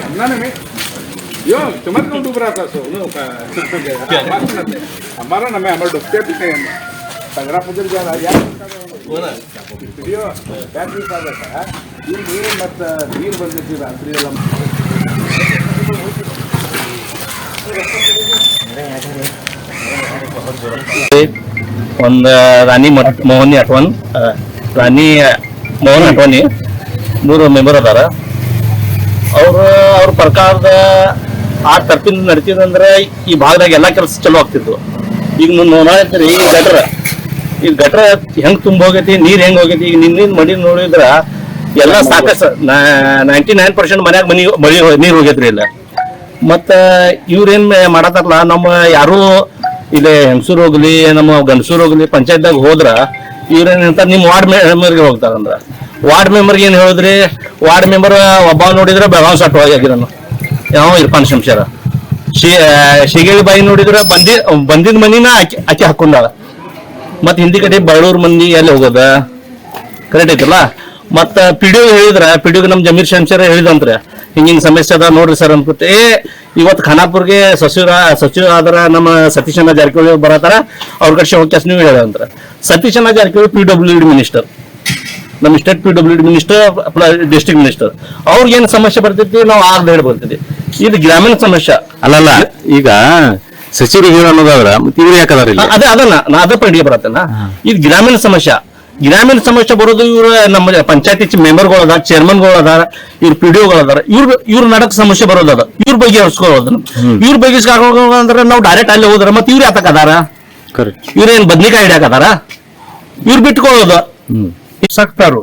हमला नहीं यो समझ कौन डूब रहा था सो नो हमारा ना मैं हमारे डूबते भी नहीं हम संग्रा पुजर जा रहा यार ವಿಡಿಯೋ ಬ್ಯಾಟ್ರಿ ಆಗತ್ತ ಈಗ ನೀರು ಮತ್ತು ನೀರು ಬಂದಿದ್ದು ರಾತ್ರಿ ಎಲ್ಲ ಒಂದು ರಾಣಿ ಮಠ ಮೋಹನಿ ಅಟ್ವನ್ ಆ, ರಾಣಿ ಮೋಹನ್ ಅಟ್ವನಿ ಮೂರು ಮೆಂಬರ್ ಅದಾರ. ಅವ್ರ ಅವ್ರ ಪ್ರಕಾರದ ಆ ತಪ್ಪಿಂದ ನಡೀತಿದಂದ್ರೆ ಈ ಭಾಗದಾಗ ಎಲ್ಲಾ ಕೆಲಸ ಚಲೋ ಆಗ್ತಿದ್ವು. ಈಗ ನೀವು ನೋಡತ್ರಿ ಈ ಗಟ್ರ. ಈ ಗಟ್ರ ಹೆಂಗ್ ತುಂಬ ಹೋಗೈತಿ, ನೀರ್ ಹೆಂಗ್ ಹೋಗೈತಿ, ಈಗ ನಿನ್ನಿಂದ ಮಡಿ ನೋಡಿದ್ರ ಎಲ್ಲಾ ಸಾಕಷ್ಟು ನೈಂಟಿ ನೈನ್ ಪರ್ಸೆಂಟ್ ಮನ್ಯಾಗ ಮನಿ, ಮಳಿ ನೀರ್ ಹೋಗೈತ್ರಿ ಇಲ್ಲ. ಮತ್ತ ಇವ್ರೇನ್ ಮಾಡತಾರಲ್ಲ, ನಮ್ಮ ಯಾರು ಇಲ್ಲಿ ಹೆಂಗಸೂರ್ ಹೋಗ್ಲಿ, ನಮ್ಮ ಗನ್ಸೂರ್ ಹೋಗ್ಲಿ, ಪಂಚಾಯತ್ದಾಗ ಹೋದ್ರ ಇವ್ರೇನ್ ಹೇಳ್ತಾರ ನಿಮ್ ವಾರ್ಡ್ ಮೇಲೆ ಹೋಗ್ತಾರಂದ್ರ. ವಾರ್ಡ್ ಮೆಂಬರ್ಗೆ ಏನು ಹೇಳಿದ್ರಿ? ವಾರ್ಡ್ ಮೆಂಬರ್, ಒಬ್ಬ ನೋಡಿದ್ರೆ ಬೆಳಗಾವ್ ಸಟ್ ನಾನು ಯಾವ ಇರ್ಫಾನ್ ಶಂಶರ. ಶಿಗೇಳಿ ಬಾಯಿ ನೋಡಿದ್ರೆ ಬಂದಿ ಬಂದಿದ್ದ ಮನಿನ ಆಕಿ ಆಕಿ ಹಾಕೊಂಡಾಳ. ಮತ್ತೆ ಹಿಂದಿ ಕಡೆ ಬಳ್ಳೂರು ಮಂದಿ ಎಲ್ಲಿ ಹೋಗೋದ? ಕರೆಕ್ಟ್ ಐತಲ್ಲ? ಮತ್ತ ಹೇಳಿದ್ರೆ ಹೇಳಿದ್ರ ಪಿಡಿಒ ನಮ್ಮ ಜಮೀರ್ ಶಂಶರ ಹೇಳಿದಂತ್ರ. ಹಿಂಗ ಹಿಂಗೆ ಸಮಸ್ಯೆ ಅದ ನೋಡ್ರಿ ಸರ್ ಅನ್ಕೊತೆ ಏ, ಇವತ್ತು ಖಾನಾಪುರ್ಗೆ ಸಚಿವ ಸಚಿವ ಆದ್ರ ನಮ್ಮ ಸತೀಶನ ಜಾರಕಿಹೊಳಿ ಬರತಾರ ಅವ್ರ ಕಡೆ ಹೋಗಿ ನೀವು ಹೇಳಂತ್ರ ಸತೀಶಣ್ಣ Jarkiholi P W D minister ನಮ್ಮ state P W D minister district minister ಅವ್ರಿಗೆ ಏನು ಸಮಸ್ಯೆ ಬರ್ತೈತಿ ನಾವು ಆರ್ ಹೇಳಿ ಬರ್ತೈತಿ ಇದು ಗ್ರಾಮೀಣ ಸಮಸ್ಯೆ. ಅಲ್ಲಲ್ಲ ಈಗ ಸಚಿವರಿಗೆ ಅನ್ನೋದಾದ್ರ ಮತ್ತೆ ಇವ್ರು ಯಾಕದಾರ ಅದೇ ಅದನ್ನ ನಾ ಅದ ಪಾಯಿಂಟ್ಗೆ ಬರತ್ತೇನ. ಇದು ಗ್ರಾಮೀಣ ಸಮಸ್ಯೆ. ಗ್ರಾಮೀಣ ಸಮಸ್ಯೆ ಬರೋದು ಇವ್ರ ನಮ್ಮ ಪಂಚಾಯತಿ ಮೆಂಬರ್ಗಳು ಅದಾರ ಚೇರ್ಮನ್ಗಳು ಅದಾರ ಇವ್ರ ಪಿ ಡಿ ಅದಾರ ಇವ್ರ ಇವ್ರ ನಡಕ್ ಸಮಸ್ಯೆ ಬರೋದದ ಇವ್ರ ಬಗ್ಗೆ ಹರ್ಸ್ಕೊಳ್ಳೋದು ಇವ್ರ ಬಗ್ಗೆ ಅಂದ್ರೆ ನಾವು ಡೈರೆಕ್ಟ್ ಅಲ್ಲಿ ಹೋದ್ರ ಮತ್ತೆ ಇವ್ರ ಯಾತಕ್ ಅದಾರ? ಇವ್ರೇನ್ ಬದ್ನಿಕಾಯಿ ಹಿಡ್ಯಾಕ ಅದಾರ? ಇವ್ರು ಬಿಟ್ಕೊಳ್ಳೋದು ಸಾಕ್ತಾರು.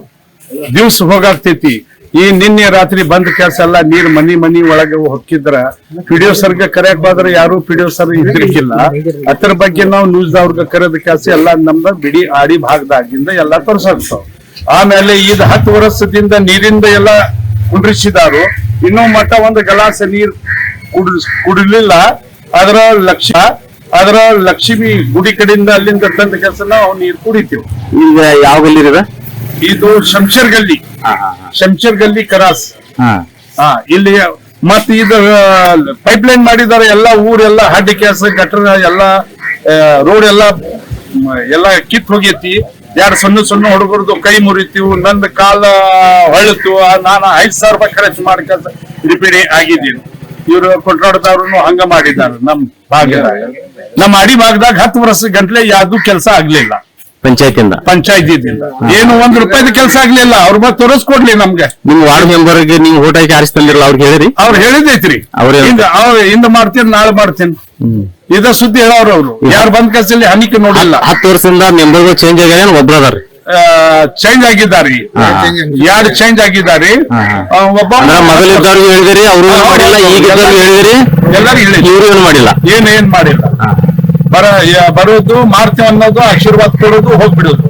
ದಿವ್ಸ ಹೋಗಾಗ್ತೈತಿ. ಈ ನಿನ್ನೆ ರಾತ್ರಿ ಬಂದ ಕೆಲಸ ಎಲ್ಲ ನೀರ್ ಮನಿ ಮನಿ ಒಳಗೆ ಹೊಕ್ಕಿದ್ರ ಪಿಡಿಒ ಸರ್ಗೆ ಕರೆಯಕ್ ಬಾದ್ರೆ ಯಾರು ಪಿಡಿಒ ಸರ್ ಇದ್ರಿಕಿಲ್ಲ ಅದ್ರ ಬಗ್ಗೆ ನಾವು ನ್ಯೂಸ್ ಅವ್ರಿಗೆ ಕರೆದ ಕೆಲಸ ಎಲ್ಲ ನಮ್ದ ಬಿಡಿ ಆಡಿ ಭಾಗದಾಗಿಂದ ಎಲ್ಲಾ ತೋರ್ಸಾಕ್ತಾವ್ ಆಮೇಲೆ ಇದ್ ಹತ್ತು ವರ್ಷದಿಂದ ನೀರಿಂದ ಎಲ್ಲ ಕುಂಡ್ರಿಸಿದಾರು. ಇನ್ನೂ ಮಟ್ಟ ಒಂದು ಗಲಾಸ ನೀರ್ ಕುಡ್ ಕುಡಿಲಿಲ್ಲ. ಅದರ ಲಕ್ಷ, ಅದರ ಲಕ್ಷ್ಮಿ ಗುಡಿ ಕಡೆಯಿಂದ ಅಲ್ಲಿಂದ ತಂದ ಕೆಲಸ ನಾವು ನೀರ್ ಕುಡಿತೀವಿ. ಈಗ ಯಾವ ಇದು ಶಂಶರ್ ಗಲ್ಲಿ. ಶಂಶರ್ ಗಲ್ಲಿ ಕರಾಸ್. ಹಾ. ಇಲ್ಲಿ ಮತ್ ಇದು ಪೈಪ್ ಲೈನ್ ಮಾಡಿದಾರೆ ಎಲ್ಲ ಊರೆಲ್ಲ ಹಡ್ಡಿ ಕೆಲಸ ಗಟ್ರ ಎಲ್ಲ ರೋಡ್ ಎಲ್ಲ ಎಲ್ಲ ಕಿತ್ ಹೋಗೈತಿ. ಯಾರು ಸಣ್ಣ ಸಣ್ಣ ಹುಡುಗರದು ಕೈ ಮುರಿತೀವು ನಂದು ಕಾಲ ಹೊಳತು ನಾನು ಐದ್ ಸಾವಿರ ರೂಪಾಯಿ ಖರ್ಚು ಮಾಡ್ಕೊಂತ ರಿಪೇರಿ ಆಗಿದ್ದೀನಿ. ಇವರು ಕೊಟ್ಟಾಡದವ್ರು ಹಂಗ ಮಾಡಿದ್ದಾರೆ ನಮ್ ಭಾಗ ನಮ್ಮ ಅಡಿ ಭಾಗದಾಗ ಹತ್ತು ವರ್ಷ ಗಂಟ್ಲೆ ಯಾವ್ದು ಕೆಲಸ ಆಗ್ಲಿಲ್ಲ. ಪಂಚಾಯತಿಂದ ಪಂಚಾಯತಿಯಿಂದ. ಏನು ಒಂದ್ ರೂಪಾಯಿ ಕೆಲಸ ಆಗ್ಲಿಲ್ಲ ಅವ್ರ ಮತ್ತೆ ತೋರಿಸ್ಕೊಡ್ಲಿ ನಮ್ಗೆ. ನಿಮ್ ವಾರ್ಡ್ ಮೆಂಬರ್ಗೆ ನೀವು ಓಟ್ ಹಾಕಿ ಆರಿಸಿ ತಂದಿರಲ್ಲ ಅವ್ರಿಗೆ ಹೇಳಿರಿ? ಅವ್ರು ಹೇಳಿದೈತ್ರಿ. ಅವ್ರ ಇಂದ ಅವ್ರು ಹಿಂದ ಮಾಡ್ತೀನಿ ನಾಳೆ ಮಾಡ್ತೀನಿ. ಇದ ಸುದ್ದಿ ಹೇಳೋರು ಅವ್ರು. ಯಾರು ಬಂದ್ ಕೆಲಸದಲ್ಲಿ ಹನಿಕೆ ನೋಡಿಲ್ಲ. ಹತ್ತು ವರ್ಷದಿಂದ ಮೆಂಬರ್ಗಳು ಚೇಂಜ್ ಆಗ್ಯಾರ ಒಬ್ರು ಅದಾರಿ ಚೇಂಜ್ ಆಗಿದ್ದಾರೆ ಯಾರು ಚೇಂಜ್ ಆಗಿದ್ದಾರೆ ಒಬ್ಬ ಮೊದಲಿದ್ದವ್ರಿಗೆ ಹೇಳಿದಿರಿ ಅವ್ರು ಮಾಡಿಲ್ಲ ಈಗ ಹೇಳಿದಿರಿ ಎಲ್ಲರಿಗೂ ಇವ್ರು ಏನು ಮಾಡಿಲ್ಲ. ಏನ್ ಏನ್ ಮಾಡಿಲ್ಲ ಬರ ಬರೋದು ಮಾರ್ತೆ ಅನ್ನೋದು ಆಶೀರ್ವಾದ ಕೊಡೋದು ಹೋಗ್ಬಿಡೋದು.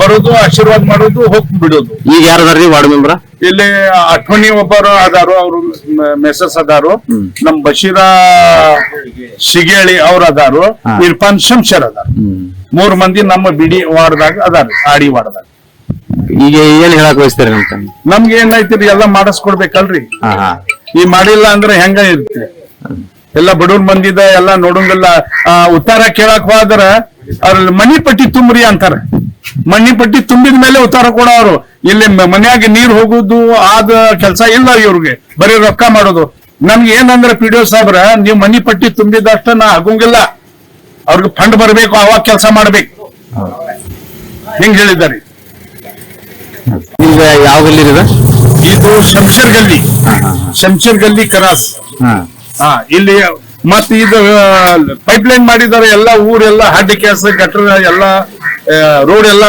ಬರೋದು ಆಶೀರ್ವಾದ ಮಾಡೋದು ಹೋಗ್ಬಿಡೋದು. ಈಗ ಯಾರು ಅದಾರ್ರಿ ವಾರ್ಡ್ ಮೆಂಬರ್? ಇಲ್ಲಿ ಅಟ್ಮನಿ ಒಬ್ಬರು ಅದಾರು ಅವರು ಮೆಸಸ್ ಅದಾರು. ನಮ್ ಬಶೀರ ಶಿಗೇಳಿ ಅವ್ರ ಅದಾರು. ಇರ್ಫಾನ್ ಶಂಶರ್ ಅದಾರ. ಮೂರ್ ಮಂದಿ ನಮ್ಮ ಬಿಡಿ ವಾರ್ಡ್ದಾಗ ಅದಾರ ಆಡಿ ವಾರ್ಡ್ದಾಗ. ಈಗ ಏನ್ ಹೇಳಕ್ ಬಯಸ್ತೀರಿ ನಮ್ಗೆ? ಏನೈತಿ ಎಲ್ಲ ಮಾಡಿಸ್ಕೊಡ್ಬೇಕಲ್ರಿ. ಈ ಮಾಡಿಲ್ಲ ಅಂದ್ರೆ ಹೆಂಗ ಇರುತ್ತೆ ಎಲ್ಲ ಬಡವ್ರ ಮಂದಿದ ಎಲ್ಲ ನೋಡಂಗಿಲ್ಲ ಆ, ಉತ್ತಾರ ಕೇಳಕ್ ಹೋದ್ರ ಅವ್ರ ಮನಿ ಪಟ್ಟಿ ತುಂಬ್ರಿ ಅಂತಾರ. ಮನಿ ಪಟ್ಟಿ ತುಂಬಿದ ಮೇಲೆ ಉತ್ತಾರ ಕೊಡೋರು. ಇಲ್ಲಿ ಮನ್ಯಾಗ ನೀರ್ ಹೋಗುದು ಆದ ಕೆಲಸ ಇಲ್ಲ ಇವ್ರಿಗೆ. ಬರೀ ರೊಕ್ಕ ಮಾಡೋದು. ನಮ್ಗೆ ಏನಂದ್ರೆ ಪಿ ಡಿ ಸಾಹೇಬ್ರ ನೀವು ಮನಿ ಪಟ್ಟಿ ತುಂಬಿದಷ್ಟ ನಾ ಆಗೋಂಗಿಲ್ಲ. ಅವ್ರಿಗೆ ಫಂಡ್ ಬರಬೇಕು ಅವಾಗ ಕೆಲಸ ಮಾಡ್ಬೇಕು. ಹಿಂಗ್ ಹೇಳಿದ್ದಾರೆ. ಈಗ ಯಾವ ಗಲ್ಲಿ ಇದು ಶಂಶರ್ ಗಲ್ಲಿ ಶಂಶರ್ ಗಲ್ಲಿ ಕರಾಸ್. ಹಾ, ಇಲ್ಲಿ ಮತ್ ಇದು ಪೈಪ್ ಲೈನ್ ಮಾಡಿದಾರೆ ಎಲ್ಲ ಊರೆಲ್ಲ ಹಡ್ಡಿ ಕೆಲಸ ಗಟ್ರ ಎಲ್ಲ ರೋಡ್ ಎಲ್ಲ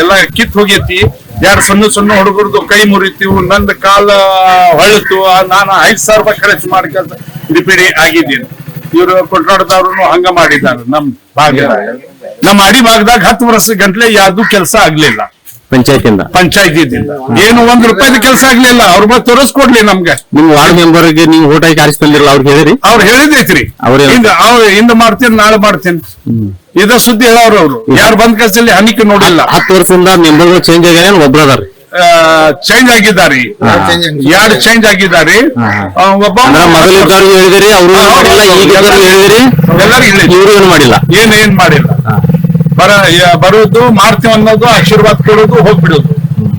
ಎಲ್ಲ ಕಿತ್ ಹೋಗೈತಿ. ಯಾರು ಸಣ್ಣ ಸಣ್ಣ ಹುಡುಗರದು ಕೈ ಮುರಿತೀವಿ, ನಂದ್ ಕಾಲ ಹೊಳಿತು ನಾನು ಐದ್ ಸಾವಿರ ರೂಪಾಯಿ ಖರ್ಚು ಮಾಡ್ಕೊಂತ ರಿಪೇರಿ ಆಗಿದ್ದೀನಿ. ಇವರು ಕೊಟ್ರಾಡದವ್ರು ಹಂಗ ಮಾಡಿದ್ದಾರೆ ನಮ್ ಭಾಗ ನಮ್ಮ ಅಡಿ ಭಾಗದಾಗ ಹತ್ತು ವರ್ಷ ಗಂಟ್ಲೆ ಯಾವ್ದು ಕೆಲಸ ಆಗ್ಲಿಲ್ಲ. ಪಂಚಾಯತಿಂದ ಪಂಚಾಯತಿಯಿಂದ. ಏನು ಒಂದ್ ರೂಪಾಯಿದ ಕೆಲಸ ಆಗ್ಲಿಲ್ಲ ಅವ್ರ ಬಂದ್ ತೋರಿಸ್ಕೊಡ್ಲಿ ನಮ್ಗೆ. ನಿಮ್ ವಾರ್ಡ್ ಮೆಂಬರ್ಗೆ ನೀವು ಓಟ್ ಹಾಕಿ ಆರಿಸಿ ತಂದಿರಲ್ಲ ಅವ್ರಿಗೆ ಹೇಳಿರಿ? ಅವ್ರು ಹೇಳಿದೈತ್ರಿ. ಅವ್ರು ಹೇಳ್ತಾರೆ. ಹಿಂದ ಅವ್ರು ಹಿಂದ ಮಾಡ್ತೀನಿ ನಾಳೆ ಮಾಡ್ತೀನಿ. ಇದ ಸುದ್ದಿ ಹೇಳೋರು ಅವ್ರು. ಯಾರು ಬಂದ್ ಕೆಲಸದಲ್ಲಿ ಹನಿಕೆ ನೋಡಿಲ್ಲ. ಹತ್ತು ವರ್ಷದಿಂದ ಮೆಂಬರ್ ಚೇಂಜ್ ಆಗ್ಯಾರ ಒಬ್ರು ಅದಾರ ಚೇಂಜ್ ಆಗಿದ್ದಾರೆ. ಎರಡು ಚೇಂಜ್ ಆಗಿದ್ದಾರೆ? ಒಬ್ಬ ಮೊದಲಿದ್ದವ್ರಿಗೆ ಹೇಳಿದಿರಿ ಅವರು ಇದ್ದವ್ರಿಗೆ ಹೇಳಿದಿರಿ. ಇವ್ರು ಏನು ಮಾಡಿಲ್ಲ? ಏನ್ ಏನ್ ಮಾಡಿಲ್ಲ. ಬರ ಯ- ಬರೋದು ಮಾಡ್ತೀವಿ ಅನ್ನೋದು ಆಶೀರ್ವಾದ ಕೇಳೋದು ಹೋಗ್ಬಿಡೋದು.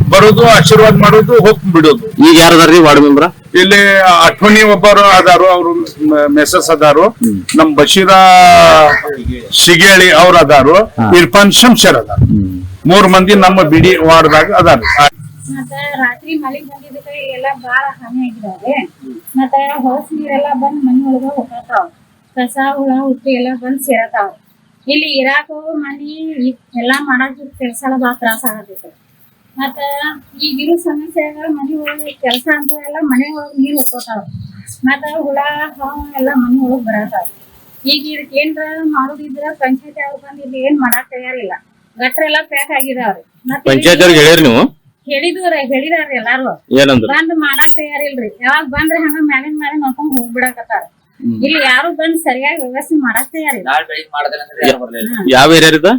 ಬರೋದು ಆಶೀರ್ವಾದ ಮಾಡೋದು ಹೋಗ್ಬಿಡೋದು. ಈಗ ಯಾರದಾರ್ರಿ ವಾರ್ಡ್ ಮೆಂಬರ್? ಇಲ್ಲಿ ಅಠೋನಿ ಒಬ್ಬರು ಅದಾರು ಅವರು ಮೆಸಸ್ ಅದಾರು. ನಮ್ ಬಶೀರ ಸಿಗೇಳಿ ಅವ್ರ ಅದಾರು. ಇರ್ಫಾನ್ ಶಂಶರ್ ಅದಾರ. ಮೂರ್ ಮಂದಿ ನಮ್ಮ ಬಿಡಿ ವಾರ್ಡ್ದಾಗ ಅದಾರ. ಮತ್ತ ರಾತ್ರಿ ಮಳಿ ಬಂದಿದ್ದಕ್ಕ ಎಲ್ಲ ಬಾಳ ಹಾನಿ ಆಗಿದಾವೆ. ಮತ್ತ ಹೊಸ ನೀರೆಲ್ಲ ಬಂದ್ ಮನಿ ಒಳಗ ಹೋಗತಾವ. ಕಸ ಹುಳ ಹುಟ್ಟಿ ಎಲ್ಲ ಬಂದ್ ಸೇರತಾವ. ಇಲ್ಲಿ ಇರಾಕ ಮನಿ ಎಲ್ಲಾ ಮಾಡಾಕ ಕೆಲ್ಸ ಬಾಳ ತ್ರಾಸ ಆಗತೈತಿ. ಮತ್ತ ಈಗಿರೋ ಸಮಸ್ಯೆಗಳ ಮನಿ ಒಳಗೆ ಕೆಲ್ಸ ಅಂತ ಎಲ್ಲ ಮನೆ ಒಳಗೆ ನೀರ್ ಹೋಗ್ತಾವ ಮತ್ತ ಹುಳ ಹಾವು ಎಲ್ಲ ಮನಿ ಒಳಗ್ ಬರತಾವ. ಈಗ ಇದಕ್ಕೆ ಏನ್ರ ಮಾಡೋದಿದ್ರ ಪಂಚಾಯತಿ ಅವ್ರು ಬಂದ್ ಇಲ್ಲಿ ಏನ್ ಮಾಡಾಕ್ ತಯಾರಿಲ್ಲ. ಗಟ್ರ ಎಲ್ಲಾ ಪ್ಯಾಕ್ ಆಗಿದಾವ್ರಿ. ಮತ್ತೆ ಪಂಚಾಯತ್ ಅವ್ರಿಗೆ ಹೇಳಿರಿ ನೀವು? ಹೇಳಿದ್ರ ಹೇಳಿದಾರ್ರಿ ಎಲ್ಲಾರು ಏನಂದ್ರ? ಬಂದ್ ಮಾಡಾಕ್ ತಯಾರಿಲ್ರಿ. ಯಾವಾಗ ಬಂದ್ರ ಹಂಗ ಮ್ಯಾಲಿನ ಮ್ಯಾಲಿನ ನೋಡ್ಕೊಂಡ್ ಹೋಗ್ಬಿಡಕತ್ತಾರ. ಇಲ್ಲಿ ಯಾರು ಬಂದ್ ಸರಿಯಾಗಿ ವ್ಯವಸ್ಥೆ ಮಾಡಾಕ್ ತಯಾರಿಲ್ಲ. ನಾಳೆ ಬೆಳಿಗ್ಗೆ ಮಾಡ್ದೇನೆ ಅಂದ್ರೆ ಯಾರು ಬರ್ಲಿಲ್ಲ ಯಾವ ಏರಿಯಾ ಇದು?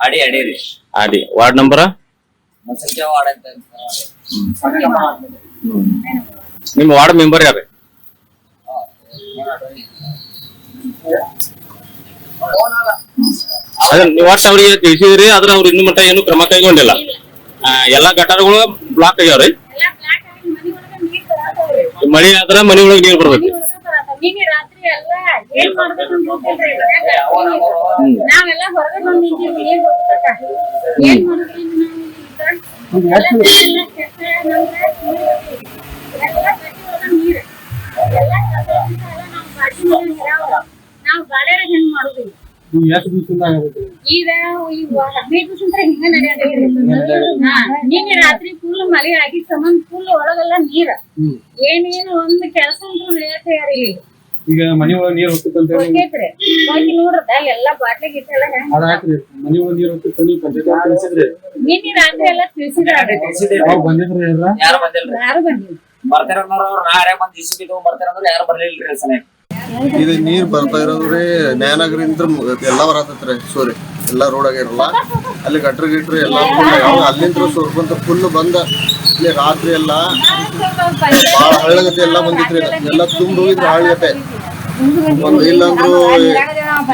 ಅಡಿ ಅಡಿ ರೀ. ಆಡಿ ವಾರ್ಡ್ ನಂಬರ್ ಸಂಖ್ಯೆ ವಾರ್ಡ್ ಅಂತ ನಿಮ್ಮ ವಾರ್ಡ್ ಮೆಂಬರ್ ಯಾರು? ನೀವು ಒಟ್ಟು ಅವ್ರಿಗೆ ತಿಳಿಸಿದ್ರಿ ಆದ್ರೆ ಅವ್ರು ಇನ್ನು ಮಟ್ಟ ಏನು ಕ್ರಮ ಕೈಗೊಂಡಿಲ್ಲ. ಆ, ಎಲ್ಲಾ ಗಟಾರಗಳು ಬ್ಲಾಕ್ ಆಗ್ಯಾವ್ರಿ. ಎಲ್ಲಾ ಬ್ಲಾಕ್ ಆಗಿ ಮನಿ ಒಳಗ ನೀರ್ ಬರಾತಾವ್ರಿ ಮಳಿ ಆದ್ರ ಮನಿ ಒಳಗೆ ನೀರು ಬರ್ಬೇಕು ನಾವೆಲ್ಲ ಹೊರಗಡೆ ಬಂದ್ ನಿಂತೀವಿ ಏನ್ ಹೋಗ್ಬೇಕ ಏನ್ ಮಾಡಿದ್ರಿ ನಾವು ಈಗ? ಎಲ್ಲ ಎಲ್ಲ ಕೆಟ್ಟ ನಮ್ಗೆ ನೀರ್ ಐತಿ. ಎಲ್ಲ ಗಟ್ಟಿ ಒಳಗ ನೀರ್. ಎಲ್ಲ ಕಸ ಅಂತ ಎಲ್ಲ ನಾವ್ ಗಾಡಿ ಮೇಲೆ ಇರಾವ. ನಾವ್ ಗಾಡ್ಯಾರ ಹೆಂಗ್ ಮಾಡುದು? ಈಗ ಹದಿನೈದು ದಿವಸ ಹಿಂಗ ನಿನ್ನೆ ರಾತ್ರಿ ಫುಲ್ ಮಳೆ ಆಗಿ ಸಂಬಂಧ ಫುಲ್ ಒಳಗೆಲ್ಲ ನೀರ. ಏನೇನು ಒಂದ್ ಕೆಲಸ ಅಂತೂ ನಡೆಯಕ್ ತಯಾರಿಲ್ಲ. ಈಗ ಮನಿ ಒಳಗ್ ನೀರ್ ಹೋಗ್ತಿತ್ತು ಅಂತ ಹೇಳಿ ಅದ ಹಾಕ್ರಿ. ಮನಿ ಒಳಗ್ ನೀರ್ ಹೋಗ್ತಿತ್ತು ನೀವು ಪಂಚಾಯತ್ ಅವ್ರ್ ತಿಳಿಸಿದ್ರಿ ನಿನ್ನೆ ರಾತ್ರಿ ಎಲ್ಲ ತಿಳಿಸಿದ್ರಿ ಯಾವಾಗ ಬಂದಿದ್ರಿ ಎಲ್ಲ ಯಾರು ಬಂದಿಲ್ರಿ? ಅವ್ರು. ನಾಳೆ ಬಂದ್ ಬರ್ಲಿಲ್ರಿ ಇದು ನೀರ್ ಬರ್ತಾ ಇರೋದ್ರಿ ನ್ಯಾಯನಗರಿಂದ ಎಲ್ಲಾ ಬರತೈತ್ರಿ ಸೋರಿ. ಎಲ್ಲಾ ರೋಡ್ ಆಗಿರಲ್ಲ ಅಲ್ಲಿ ಗಟ್ರ ಗಿಟ್ರಿ ಎಲ್ಲ ಅಲ್ಲಿಂದ ಸೋರ್ಕೊಂತ ಫುಲ್ ಬಂದ ಇಲ್ಲಿ ರಾತ್ರಿ ಎಲ್ಲಾ ಭಾಳ ಹಳ್ಳಗತೆ ಎಲ್ಲ ಬಂದಿತ್ರಿ. ಎಲ್ಲ ತುಂಬ ಹೋಗಿದ್ರೆ ಹಳ್ಳಗತೆ ಒಂದ್ ಇಲ್ಲಂದ್ರು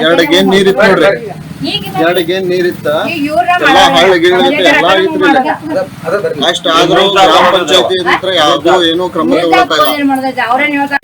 ಎರಡು ಗೇನ್ ನೀರಿತ್ತು ನೋಡ್ರಿ. ಎರಡು ಗೇನ್ ನೀರಿತ್ತ. ಎಲ್ಲ ಹಳ್ಳ ಗಿಳ್ಳಗತೆ ಎಲ್ಲಾ ಇಲ್ಲಿ. ಅಷ್ಟ ಆದ್ರೂ ಗ್ರಾಮ ಪಂಚಾಯತಿ ಯಾವ್ದು ಏನೋ ಕ್ರಮ ತಗೊಳ್ತಾ ಇಲ್ಲ